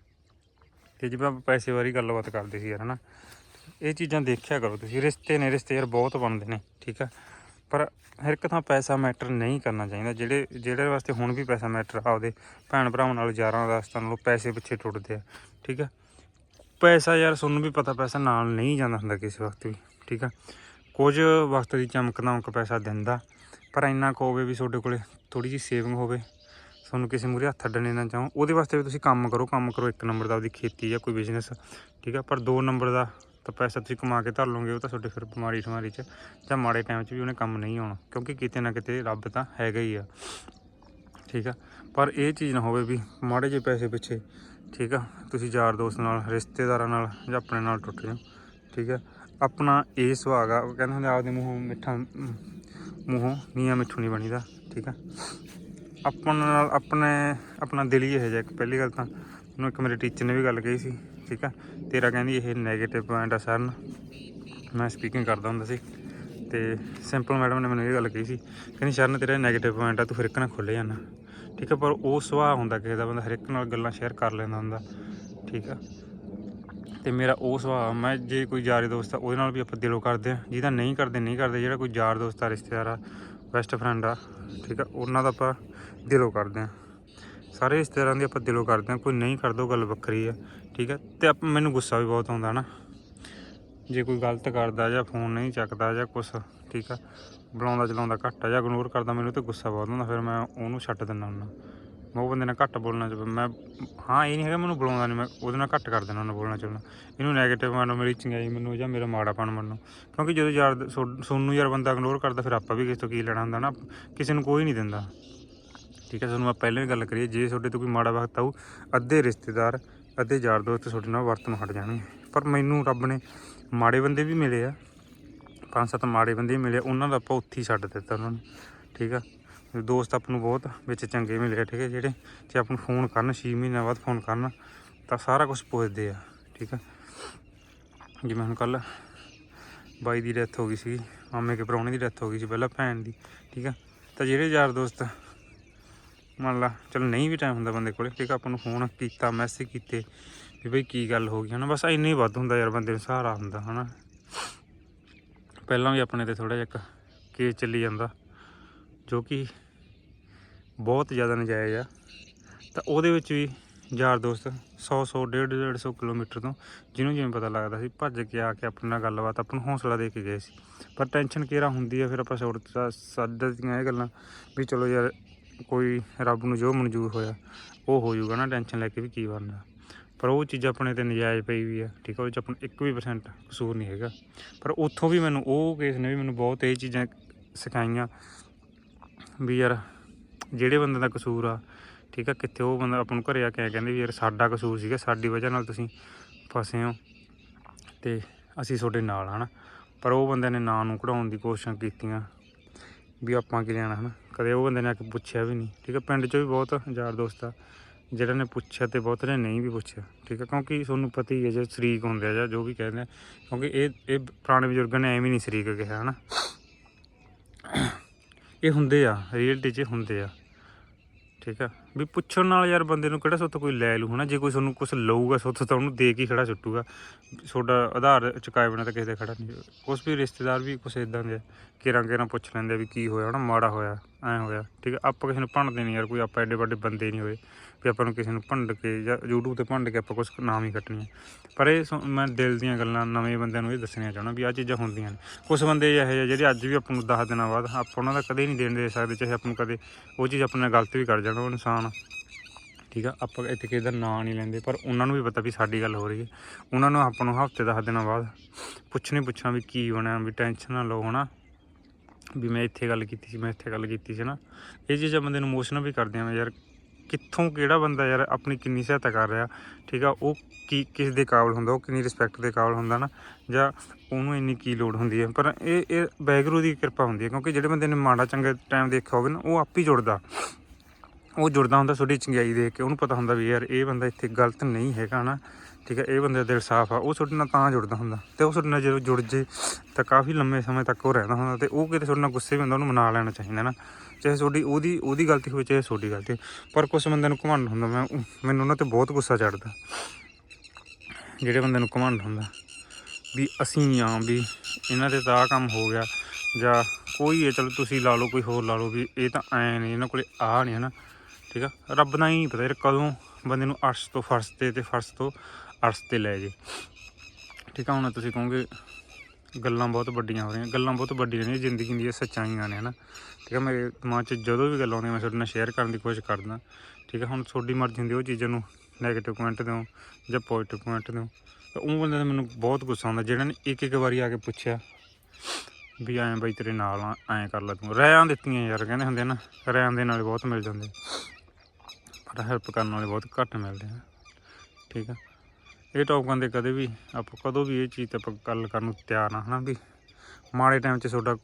ਤੇ ਜਿਵੇਂ ਆਪਾਂ ਪੈਸੇ ਵਾਰੀ ਗੱਲਬਾਤ ਕਰਦੇ ਸੀ ਯਾਰ, ਹਨਾ? ਇਹ ਚੀਜ਼ਾਂ ਦੇਖਿਆ ਕਰੋ ਤੁਸੀਂ। ਰਿਸ਼ਤੇ ਨੇ, ਰਿਸ਼ਤੇ ਯਾਰ ਬਹੁਤ ਬਣਦੇ ਨੇ, ਠੀਕ ਆ? ਪਰ ਹਰ ਇੱਕ ਥਾਂ ਪੈਸਾ ਮੈਟਰ ਨਹੀਂ ਕਰਨਾ ਚਾਹੀਦਾ। ਜਿਹੜੇ ਜਿਹੜੇ ਵਾਸਤੇ ਹੁਣ ਵੀ ਪੈਸਾ ਮੈਟਰ ਆਪਦੇ ਭੈਣ ਭਰਾਵਾਂ ਨਾਲ, ਯਾਰਾਂ ਦੋਸਤਾਂ ਨਾਲੋਂ ਪੈਸੇ ਪਿੱਛੇ ਟੁੱਟਦੇ ਆ, ਠੀਕ ਆ? ਪੈਸਾ ਯਾਰ ਤੁਹਾਨੂੰ ਵੀ ਪਤਾ, ਪੈਸਾ ਨਾਲ ਨਹੀਂ ਜਾਂਦਾ ਹੁੰਦਾ ਕਿਸੇ ਵਕਤ ਵੀ। ਠੀਕ ਆ? ਕੁਝ ਵਕਤ ਦੀ ਚਮਕ ਦਮਕ ਪੈਸਾ ਦਿੰਦਾ, ਪਰ ਇੰਨਾ ਕੁ ਹੋਵੇ ਵੀ ਤੁਹਾਡੇ ਕੋਲੇ ਥੋੜੀ ਜਿਹੀ ਸੇਵਿੰਗ ਹੋਵੇ। ਤੁਹਾਨੂੰ ਕਿਸੇ ਮੂਰੇ ਹੱਥ ਅੱਡਣੇ ਨਾ ਚਾਹੋ ਉਹਦੇ ਵਾਸਤੇ ਵੀ ਤੁਸੀਂ ਕੰਮ ਕਰੋ ਕੰਮ ਕਰੋ ਇੱਕ ਨੰਬਰ ਦਾ ਉਹਦੀ ਖੇਤੀ ਜਾਂ ਕੋਈ ਬਿਜ਼ਨਸ ਠੀਕ ਆ? ਪਰ ਦੋ ਨੰਬਰ ਦਾ ਤਾਂ ਪੈਸਾ ਤੁਸੀਂ ਕਮਾ ਕੇ ਧਰ ਲਓਗੇ, ਉਹ ਤਾਂ ਤੁਹਾਡੇ ਫਿਰ ਬਿਮਾਰੀ ਠਮਾਰੀ 'ਚ ਜਾਂ ਮਾੜੇ ਟਾਈਮ 'ਚ ਵੀ ਉਹਨੇ ਕੰਮ ਨਹੀਂ ਆਉਣਾ, ਕਿਉਂਕਿ ਕਿਤੇ ਨਾ ਕਿਤੇ ਰੱਬ ਤਾਂ ਹੈਗਾ ਹੀ ਆ। ਠੀਕ ਆ? ਪਰ ਇਹ ਚੀਜ਼ ਨਾ ਹੋਵੇ ਵੀ ਮਾੜੇ ਜਿਹੇ ਪੈਸੇ ਪਿੱਛੇ, ਠੀਕ ਆ? ਤੁਸੀਂ ਯਾਰ ਦੋਸਤ ਨਾਲ, ਰਿਸ਼ਤੇਦਾਰਾਂ ਨਾਲ ਜਾਂ ਆਪਣੇ ਨਾਲ ਟੁੱਟ ਜਾਓ, ਠੀਕ ਆ? ਆਪਣਾ ਇਹ ਸੁਭਾਅ ਆ ਉਹ ਕਹਿੰਦੇ ਹੁੰਦੇ ਆਪਦੇ ਮੂੰਹੋਂ ਮਿੱਠਾ, ਮੂੰਹੋਂ ਮੀਆਂ ਮਿੱਠੂ ਨਹੀਂ ਬਣੀਦਾ, ਠੀਕ ਆ? ਆਪਣੇ ਨਾਲ ਆਪਣੇ, ਆਪਣਾ ਦਿਲ ਹੀ ਇਹ ਜਿਹਾ ਇੱਕ, ਪਹਿਲੀ ਗੱਲ ਤਾਂ ਮੈਨੂੰ ਇੱਕ ਮੇਰੇ ਟੀਚਰ ਨੇ ਵੀ ਗੱਲ ਕਹੀ ਸੀ, ਠੀਕ ਆ? ਤੇਰਾ ਕਹਿੰਦੀ ਇਹ 네ਗੇਟਿਵ ਪੁਆਇੰਟ ਆ ਸਰ ਮੈਂ ਸਪੀਕਿੰਗ ਕਰਦਾ ਹੁੰਦਾ ਸੀ। ਤੇ ਸਿੰਪਲ ਮੈਡਮ ਨੇ ਮੈਨੂੰ ਇਹ ਗੱਲ ਕਹੀ ਸੀ, ਕਹਿੰਦੀ ਸ਼ਰਨ ਤੇਰਾ 네ਗੇਟਿਵ ਪੁਆਇੰਟ ਆ, ਤੂੰ ਫਿਰ ਇੱਕ ਨਾਲ ਖੁੱਲੇ ਜਾਣਾ ਠੀਕ ਆ, ਪਰ ਉਹ ਸੁਭਾਅ ਹੁੰਦਾ ਕਿਸੇ ਦਾ, ਬੰਦਾ ਹਰ ਇੱਕ ਨਾਲ ਗੱਲਾਂ ਸ਼ੇਅਰ ਕਰ ਲੈਂਦਾ ਹੁੰਦਾ, ਠੀਕ ਆ? ਤੇ ਮੇਰਾ ਉਹ ਸੁਭਾਅ ਮੈਂ ਜੇ ਕੋਈ ਯਾਰੀ ਦੋਸਤ ਆ, ਉਹਦੇ ਨਾਲ ਵੀ ਆਪਾਂ ਦਿਲੋਂ ਕਰਦੇ ਆ। ਜਿਹਦਾ ਨਹੀਂ ਕਰਦੇ ਨਹੀਂ ਕਰਦੇ, ਜਿਹੜਾ ਕੋਈ ਯਾਰ ਦੋਸਤ ਆ, ਰਿਸ਼ਤੇਦਾਰ ਆ ਬੈਸਟ ਫਰੈਂਡ ਆ, ਠੀਕ ਆ, ਉਹਨਾਂ ਦਾ ਆਪਾਂ ਦਿਲੋਂ ਕਰਦੇ ਆ। ਸਾਰੇ ਰਿਸ਼ਤੇਦਾਰਾਂ ਦੀ ਆਪਾਂ ਦਿਲੋਂ ਕਰਦੇ ਆ, ਕੋਈ ਨਹੀਂ ਕਰਦਾ, ਉਹ ਗੱਲ ਵੱਖਰੀ ਆ, ਠੀਕ ਆ। ਤੇ ਆਪ ਮੈਨੂੰ ਗੁੱਸਾ ਵੀ ਬਹੁਤ ਆਉਂਦਾ ਨਾ। ਜੇ ਕੋਈ ਗਲਤ ਕਰਦਾ ਜਾਂ ਫੋਨ ਨਹੀਂ ਚੱਕਦਾ ਜਾਂ ਕੁਛ, ਠੀਕ ਆ ਬੁਲਾਉਂਦਾ ਚਲਾਉਂਦਾ ਘੱਟ ਆ ਜਾਂ ਇਗਨੋਰ ਕਰਦਾ, ਮੈਨੂੰ ਤੇ ਗੁੱਸਾ ਬਹੁਤ ਹੁੰਦਾ ਫਿਰ ਮੈਂ ਉਹਨੂੰ ਛੱਡ ਦਿੰਦਾ ਹੁੰਦਾ। ਮੈਂ ਉਹ ਬੰਦੇ ਨਾਲ ਘੱਟ ਬੋਲਣਾ ਚਾਹ ਮੈਂ, ਹਾਂ, ਇਹ ਨਹੀਂ ਹੈਗਾ ਮੈਨੂੰ ਬੁਲਾਉਂਦਾ ਨਹੀਂ ਮੈਂ ਉਹਦੇ ਨਾਲ ਘੱਟ ਕਰ ਦੇਣਾ ਉਹਨੂੰ ਬੋਲਣਾ ਚਾਹੁੰਦਾ। ਇਹਨੂੰ 네ਗੇਟਿਵ ਮੰਨੋ ਮੇਰੀ ਚੰਗਾਈ ਮੈਨੂੰ ਜਾਂ ਮੇਰਾ ਮਾੜਾਪਣ ਮੰਨੋ ਕਿਉਂਕਿ ਜਦੋਂ ਯਾਰ ਸੋਨੂੰ ਯਾਰ ਬੰਦਾ ਇਗਨੋਰ ਕਰਦਾ, ਫਿਰ ਆਪਾਂ ਵੀ ਕਿਸੇ ਤੋਂ ਕੀ ਲੈਣਾ ਹੁੰਦਾ ਨਾ? ਕਿਸੇ ਨੂੰ ਕੋਈ ਨਹੀਂ ਦਿੰਦਾ। ਠੀਕ ਹੈ ਤੁਹਾਨੂੰ ਮੈਂ ਪਹਿਲਾਂ ਵੀ ਗੱਲ ਕਰੀਏ, ਜੇ ਤੁਹਾਡੇ ਤੋਂ ਕੋਈ ਮਾੜਾ ਵਕਤ ਆਊ, ਅੱਧੇ ਰਿਸ਼ਤੇਦਾਰ, ਅੱਧੇ ਯਾਰ ਦੋਸਤ ਤੁਹਾਡੇ ਨਾਲ ਵਰਤੋਂ ਹਟ ਜਾਣਗੇ। ਪਰ ਮੈਨੂੰ ਰੱਬ ਨੇ ਮਾੜੇ ਬੰਦੇ ਵੀ ਮਿਲੇ ਆ। ਪੰਜ ਸੱਤ ਮਾੜੇ ਬੰਦੇ ਮਿਲੇ, ਉਹਨਾਂ ਦਾ ਆਪਾਂ ਉੱਥੇ ਹੀ ਛੱਡ ਦਿੱਤਾ ਉਹਨਾਂ ਨੂੰ। ਠੀਕ ਆ? ਦੋਸਤ ਆਪਾਂ ਨੂੰ ਬਹੁਤ ਵਿੱਚ ਚੰਗੇ ਮਿਲੇ ਆ, ਠੀਕ ਹੈ ਜਿਹੜੇ ਜੇ ਆਪਾਂ ਨੂੰ ਫੋਨ ਕਰਨ 6 ਮਹੀਨਿਆਂ ਬਾਅਦ ਫੋਨ ਕਰਨ ਤਾਂ ਸਾਰਾ ਕੁਝ ਪੁੱਛਦੇ ਆ ਠੀਕ ਆ ਜਿਵੇਂ ਹੁਣ ਕੱਲ ਬਾਈ ਦੀ ਡੈਥ ਹੋ ਗਈ ਸੀ ਮਾਮੇ ਕੇ ਪ੍ਰਾਹੁਣੇ ਦੀ ਡੈਥ ਹੋ ਗਈ ਸੀ ਪਹਿਲਾਂ ਭੈਣ ਦੀ ਠੀਕ ਆ ਤਾਂ ਜਿਹੜੇ ਯਾਰ ਦੋਸਤ ਮੰਨ ਲਾ ਚਲ ਨਹੀਂ ਵੀ ਟਾਈਮ ਹੁੰਦਾ ਬੰਦੇ ਕੋਲੇ ਠੀਕ ਆ ਆਪਾਂ ਨੂੰ ਫੋਨ ਕੀਤਾ ਮੈਸੇਜ ਕੀਤੇ ਵੀ ਬਈ ਕੀ ਗੱਲ ਹੋ ਗਈ ਹਨਾ ਬਸ ਇੰਨੇ ਹੀ ਵੱਧ ਹੁੰਦਾ ਯਾਰ ਬੰਦੇ ਨੂੰ ਸਹਾਰਾ ਹੁੰਦਾ ਹਨਾ। ਪਹਿਲਾਂ ਵੀ ਆਪਣੇ ਤੇ ਥੋੜਾ ਜਿਹਾ ਇੱਕ ਕੇਸ ਚੱਲੀ ਜਾਂਦਾ ਜੋ ਕਿ ਬਹੁਤ ਜ਼ਿਆਦਾ ਨਜਾਇਜ਼ ਆ। ਤਾਂ ਉਹਦੇ ਵਿੱਚ ਵੀ ਯਾਰ ਦੋਸਤ 100 100 150 150 ਕਿਲੋਮੀਟਰ ਤੋਂ ਜਿਹਨੂੰ ਜਿਵੇਂ ਪਤਾ ਲੱਗਦਾ ਸੀ, ਭੱਜ ਕੇ ਆ ਕੇ ਆਪਣੇ ਨਾਲ ਗੱਲਬਾਤ, ਆਪਾਂ ਨੂੰ ਹੌਸਲਾ ਦੇ ਕੇ ਗਏ ਸੀ। ਪਰ ਟੈਨਸ਼ਨ ਕਿਹੜਾ ਹੁੰਦੀ ਆ, ਫਿਰ ਆਪਾਂ ਛੋੜ ਸਾਡਾ ਦੀਆਂ ਇਹ ਗੱਲਾਂ ਵੀ ਚਲੋ ਯਾਰ ਕੋਈ ਰੱਬ ਨੂੰ ਜੋ ਮਨਜ਼ੂਰ ਹੋਇਆ, ਉਹ ਹੋ ਜਾਊਗਾ ਨਾ ਟੈਨਸ਼ਨ ਲੈ ਕੇ ਵੀ ਕੀ ਬਣਦਾ ਪਰ ਉਹ ਚੀਜ਼ ਆਪਣੇ ਤੇ ਨਜਾਇਜ਼ ਪਈ ਵੀ ਆ, ਠੀਕ ਆ ਉਹ ਚ ਆਪਣਾ ਇੱਕ ਵੀ percent ਕਸੂਰ ਨਹੀਂ ਹੈਗਾ। ਪਰ ਉੱਥੋਂ ਵੀ ਮੈਨੂੰ, ਉਹ ਕੇਸ ਨੇ ਵੀ ਮੈਨੂੰ ਬਹੁਤ ਇਹ ਚੀਜ਼ਾਂ ਸਿਖਾਈਆਂ ਵੀ ਯਾਰ ਜਿਹੜੇ ਬੰਦੇ ਦਾ ਕਸੂਰ ਆ, ਠੀਕ ਆ, ਕਿੱਥੇ ਉਹ ਬੰਦਾ ਆਪਾਂ ਨੂੰ ਘਰੇ ਆ ਕੇ ਐਂ ਕਹਿੰਦੇ ਵੀ ਯਾਰ ਸਾਡਾ ਕਸੂਰ ਸੀਗਾ, ਸਾਡੀ ਵਜ੍ਹਾ ਨਾਲ ਤੁਸੀਂ ਫਸੇ ਹੋ ਤੇ ਅਸੀਂ ਤੁਹਾਡੇ ਨਾਲ ਹਨਾ। ਪਰ ਉਹ ਬੰਦੇ ਨੇ ਨਾਂ ਨੂੰ ਕਢਾਉਣ ਦੀ ਕੋਸ਼ਿਸ਼ਾਂ ਕੀਤੀਆਂ ਵੀ ਆਪਾਂ ਕੀ ਲੈਣਾ ਹਨਾ। ਕਦੇ ਉਹ ਬੰਦੇ ਨੇ ਆ ਕੇ ਪੁੱਛਿਆ ਵੀ ਨਹੀਂ, ਠੀਕ ਆ। ਪਿੰਡ 'ਚ ਵੀ ਬਹੁਤ ਯਾਰ ਦੋਸਤ ਆ ਜਿਹੜਾ ਨੇ ਪੁੱਛਿਆ ਤੇ ਬਹੁਤ ਨੇ ਨਹੀਂ ਵੀ ਪੁੱਛਿਆ, ਠੀਕ ਆ। ਕਿਉਂਕਿ ਤੁਹਾਨੂੰ ਪਤਾ ਹੀ ਹੈ ਜੇ ਸ਼ਰੀਕ ਹੁੰਦੇ ਆ ਜਾਂ ਜੋ ਵੀ ਕਹਿੰਦੇ ਆ, ਕਿਉਂਕਿ ਇਹ ਇਹ ਪੁਰਾਣੇ ਬਜ਼ੁਰਗਾਂ ਨੇ ਐਵੇਂ ਨਹੀਂ ਸ਼ਰੀਕ ਕਿਹਾ, ਹਨਾ। ਇਹ ਹੁੰਦੇ ਆ ਰੀਅਲਟੀ 'ਚ ਹੁੰਦੇ ਆ। ਠੀਕ ਆ? ਵੀ ਪੁੱਛਣ ਨਾਲ ਯਾਰ ਬੰਦੇ ਨੂੰ ਕਿਹੜਾ ਸੁੱਤ ਕੋਈ ਲੈ ਲੂ ਹਨਾ? ਜੇ ਕੋਈ ਤੁਹਾਨੂੰ ਕੁਝ ਲਊਗਾ ਸੋਤੋਂ, ਤਾਂ ਉਹਨੂੰ ਦੇ ਕੇ ਹੀ ਖੜਾ ਛੁੱਟੂਗਾ ਤੁਹਾਡਾ ਆਧਾਰ ਚੁਕਾਏ ਬਿਨਾਂ ਤਾਂ ਕਿਸੇ ਦੇ ਖੜਾ ਨਹੀਂ ਕੁਛ ਵੀ ਰਿਸ਼ਤੇਦਾਰ ਵੀ ਕੁਛ ਇਦਾਂ ਦੇ ਕਿਰਾਂ ਕਿਰਾਂ ਪੁੱਛ ਲੈਂਦੇ ਆ ਵੀ ਕੀ ਹੋਇਆ, ਹਨਾ? ਮਾੜਾ ਹੋਇਆ, ਐ ਹੋਇਆ, ਠੀਕ ਆ? ਆਪਾਂ ਕਿਸੇ ਨੂੰ ਭੰਡਦੇ ਨਹੀਂ ਯਾਰ, ਕੋਈ ਆਪਾਂ ਐਡੇ ਵੱਡੇ ਬੰਦੇ ਨਹੀਂ ਹੋਏ। ਵੀ ਆਪਾਂ ਨੂੰ ਕਿਸੇ ਨੂੰ ਭੰਡ ਕੇ ਜਾਂ YouTube ਤੇ ਭੰਡ ਕੇ ਆਪਾਂ ਕੁਛ ਨਾਮ ਹੀ ਕੱਟਣੀਆਂ ਪਰ ਇਹ ਸੁਣ- ਮੈਂ ਦਿਲ ਦੀਆਂ ਗੱਲਾਂ ਨਵੇਂ ਬੰਦਿਆਂ ਨੂੰ ਇਹ ਦੱਸਣੀਆਂ ਚਾਹਣਾ ਵੀ ਆਹ ਚੀਜ਼ਾਂ ਹੁੰਦੀਆਂ ਨੇ। ਕੁਝ ਬੰਦੇ ਇਹੋ ਜਿਹੇ ਜਿਹੜੇ ਅੱਜ ਵੀ ਆਪਾਂ ਨੂੰ 10 ਦਿਨਾਂ ਬਾਅਦ ਆਪਾਂ ਉਹਨਾਂ ਦਾ ਕਦੇ ਨਹੀਂ ਦੇਣ ਦੇ ਸਕਦੇ, ਚਾਹੇ ਆਪਾਂ ਨੂੰ ਕਦੇ ਉਹ ਚੀਜ਼ ਆਪਣੇ ਨਾਲ ਗਲਤ ਵੀ ਕਰ ਜਾਣ, ਉਹ ਇਨਸਾਨ। ਠੀਕ ਆ, ਆਪਾਂ ਇੱਥੇ ਕਿਸੇ ਦਾ ਨਾਂ ਨਹੀਂ ਲੈਂਦੇ, ਪਰ ਉਹਨਾਂ ਨੂੰ ਵੀ ਪਤਾ ਵੀ ਸਾਡੀ ਗੱਲ ਹੋ ਰਹੀ ਹੈ। ਉਹਨਾਂ ਨੂੰ ਆਪਾਂ ਨੂੰ ਹਫ਼ਤੇ, ਦਸ ਦਿਨਾਂ ਬਾਅਦ ਪੁੱਛਣੀ ਪੁੱਛਣਾ ਵੀ ਕੀ ਬਣਿਆ ਵੀ ਟੈਨਸ਼ਨ ਨਾ ਲਓ ਹਨਾ। ਵੀ ਮੈਂ ਇੱਥੇ ਗੱਲ ਕੀਤੀ ਸੀ, ਮੈਂ ਇੱਥੇ ਗੱਲ ਕੀਤੀ ਸੀ ਨਾ ਇਹ ਚੀਜ਼ਾਂ ਬੰਦੇ ਨੂੰ ਇਮੋਸ਼ਨਲ ਵੀ ਕਰਦੀਆਂ ਨੇ ਯਾਰ। ਕਿੱਥੋਂ ਕਿਹੜਾ ਬੰਦਾ ਯਾਰ ਆਪਣੀ ਕਿੰਨੀ ਸਹਾਇਤਾ ਕਰ ਰਿਹਾ, ਠੀਕ ਆ, ਉਹ ਕੀ, ਕਿਸ ਦੇ ਕਾਬਲ ਹੁੰਦਾ, ਉਹ ਕਿੰਨੀ ਰਿਸਪੈਕਟ ਦੇ ਕਾਬਲ ਹੁੰਦਾ ਨਾ, ਜਾਂ ਉਹਨੂੰ ਇੰਨੀ ਕੀ ਲੋੜ ਹੁੰਦੀ ਹੈ। ਪਰ ਇਹ ਇਹ ਬੈਗਰੂ ਦੀ ਕਿਰਪਾ ਹੁੰਦੀ ਹੈ, ਕਿਉਂਕਿ ਜਿਹੜੇ ਬੰਦੇ ਨੇ ਮਾੜਾ ਚੰਗਾ ਟਾਈਮ ਦੇਖਿਆ ਹੋਵੇ ਨਾ, ਉਹ ਆਪ ਹੀ ਜੁੜਦਾ। ਉਹ ਜੁੜਦਾ ਹੁੰਦਾ, ਤੁਹਾਡੀ ਚੰਗਿਆਈ ਦੇਖ ਕੇ, ਉਹਨੂੰ ਪਤਾ ਹੁੰਦਾ ਵੀ ਯਾਰ ਇਹ ਬੰਦਾ ਇੱਥੇ ਗਲਤ ਨਹੀਂ ਹੈਗਾ ਨਾ। ਠੀਕ ਹੈ, ਇਹ ਬੰਦੇ ਦਾ ਦਿਲ ਸਾਫ਼ ਆ, ਉਹ ਤੁਹਾਡੇ ਨਾਲ ਤਾਂ ਜੁੜਦਾ ਹੁੰਦਾ ਤੇ ਉਹ ਤੁਹਾਡੇ ਨਾਲ ਜਦੋਂ ਜੁੜ ਜੇ ਤਾਂ ਕਾਫੀ ਲੰਮੇ ਸਮੇਂ ਤੱਕ ਉਹ ਰਹਿੰਦਾ ਹੁੰਦਾ ਤੇ ਉਹ ਕਿਤੇ ਤੁਹਾਡੇ ਨਾਲ ਗੁੱਸੇ ਵੀ ਹੁੰਦਾ, ਉਹਨੂੰ ਮਨਾ ਲੈਣਾ ਚਾਹੀਦਾ ਨਾ, ਚਾਹੇ ਤੁਹਾਡੀ ਉਹਦੀ ਉਹਦੀ ਗਲਤੀ ਹੋਵੇ, ਚਾਹੇ ਤੁਹਾਡੀ ਗਲਤੀ ਹੋਵੇ। ਪਰ ਕੁਝ ਬੰਦੇ ਨੂੰ ਘਮੰਡ ਹੁੰਦਾ, ਮੈਂ ਮੈਨੂੰ ਉਹਨਾਂ ਤੇ ਬਹੁਤ ਗੁੱਸਾ ਚੜਦਾ ਜਿਹੜੇ ਬੰਦੇ ਨੂੰ ਘਮੰਡ ਹੁੰਦਾ ਵੀ ਅਸੀਂ ਆ ਵੀ ਇਹਨਾਂ ਦੇ ਤਾਂ ਆਹ ਕੰਮ ਹੋ ਗਿਆ ਜਾਂ ਕੋਈ ਇਹ ਚਲੋ ਤੁਸੀਂ ਲਾ ਲਓ, ਕੋਈ ਹੋਰ ਲਾ ਲਓ ਵੀ ਇਹ ਤਾਂ ਐ ਨਹੀਂ ਇਹਨਾਂ ਕੋਲੇ ਆ ਨਹੀਂ ਹੈ ਨਾ ਠੀਕ ਆ, ਰੱਬ ਦਾ ਹੀ ਪਤਾ ਯਾਰ ਕਦੋਂ ਬੰਦੇ ਨੂੰ ਅਰਸ਼ ਤੋਂ ਫਰਸ਼ ਤੇ ਤੇ ਫਰਸ਼ ਤੋਂ ਅਰਸ਼ ਤੇ ਲੈ ਜੇ। ਠੀਕ ਆ, ਹੁਣ ਤੁਸੀਂ ਕਹੋਗੇ ਗੱਲਾਂ ਬਹੁਤ ਵੱਡੀਆਂ ਹੋ ਰਹੀਆਂ। ਗੱਲਾਂ ਬਹੁਤ ਵੱਡੀਆਂ ਨੇ ਜ਼ਿੰਦਗੀ ਦੀਆਂ ਸੱਚਾਈਆਂ ਨੇ, ਹਨਾ। ਠੀਕ ਹੈ ਮੇਰੇ ਦਿਮਾਗ 'ਚ ਜਦੋਂ ਵੀ ਗੱਲ ਆਉਂਦੀ ਮੈਂ ਤੁਹਾਡੇ ਨਾਲ ਸ਼ੇਅਰ ਕਰਨ ਦੀ ਕੋਸ਼ਿਸ਼ ਕਰਦਾ। ਠੀਕ ਹੈ ਹੁਣ ਤੁਹਾਡੀ ਮਰਜ਼ੀ ਹੁੰਦੀ, ਉਹ ਚੀਜ਼ਾਂ ਨੂੰ ਨੈਗੇਟਿਵ ਕਮੈਂਟ ਦਿਓ ਜਾਂ ਪੋਜ਼ਿਟਿਵ ਕਮੈਂਟ ਦਿਓ। ਤਾਂ ਉਹ ਬੰਦੇ ਦਾ ਮੈਨੂੰ ਬਹੁਤ ਗੁੱਸਾ ਆਉਂਦਾ ਜਿਹੜਾ ਨੇ ਇੱਕ ਇੱਕ ਵਾਰੀ ਆ ਕੇ ਪੁੱਛਿਆ ਵੀ ਐਂ ਬਾਈ ਤੇਰੇ ਨਾਲ ਐਂ ਕਰ ਲੈ ਤੂੰ। ਰਹਿਆਂ ਦਿੱਤੀਆਂ ਯਾਰ, ਕਹਿੰਦੇ ਹੁੰਦੇ ਆ ਨਾ ਰਹਿਆਂ ਦੇ ਨਾਲ ਬਹੁਤ ਮਿਲ ਜਾਂਦੇ। ਪਰ ਹੈਲਪ ਕਰਨ ਵਾਲੇ ਬਹੁਤ ਘੱਟ ਮਿਲਦੇ ਆ। ਠੀਕ ਆ ਇਹ ਟੌਪਕਾਂ ਦੇ ਕਦੇ ਵੀ ਆਪਾਂ ਕਦੋਂ ਵੀ ਇਹ ਚੀਜ਼ ਤੇ ਆਪਾਂ ਗੱਲ ਕਰਨ ਨੂੰ ਤਿਆਰ ਆ, ਹਨਾ ਵੀ ਮਾੜੇ ਟਾਈਮ 'ਚ ਤੁਹਾਡਾ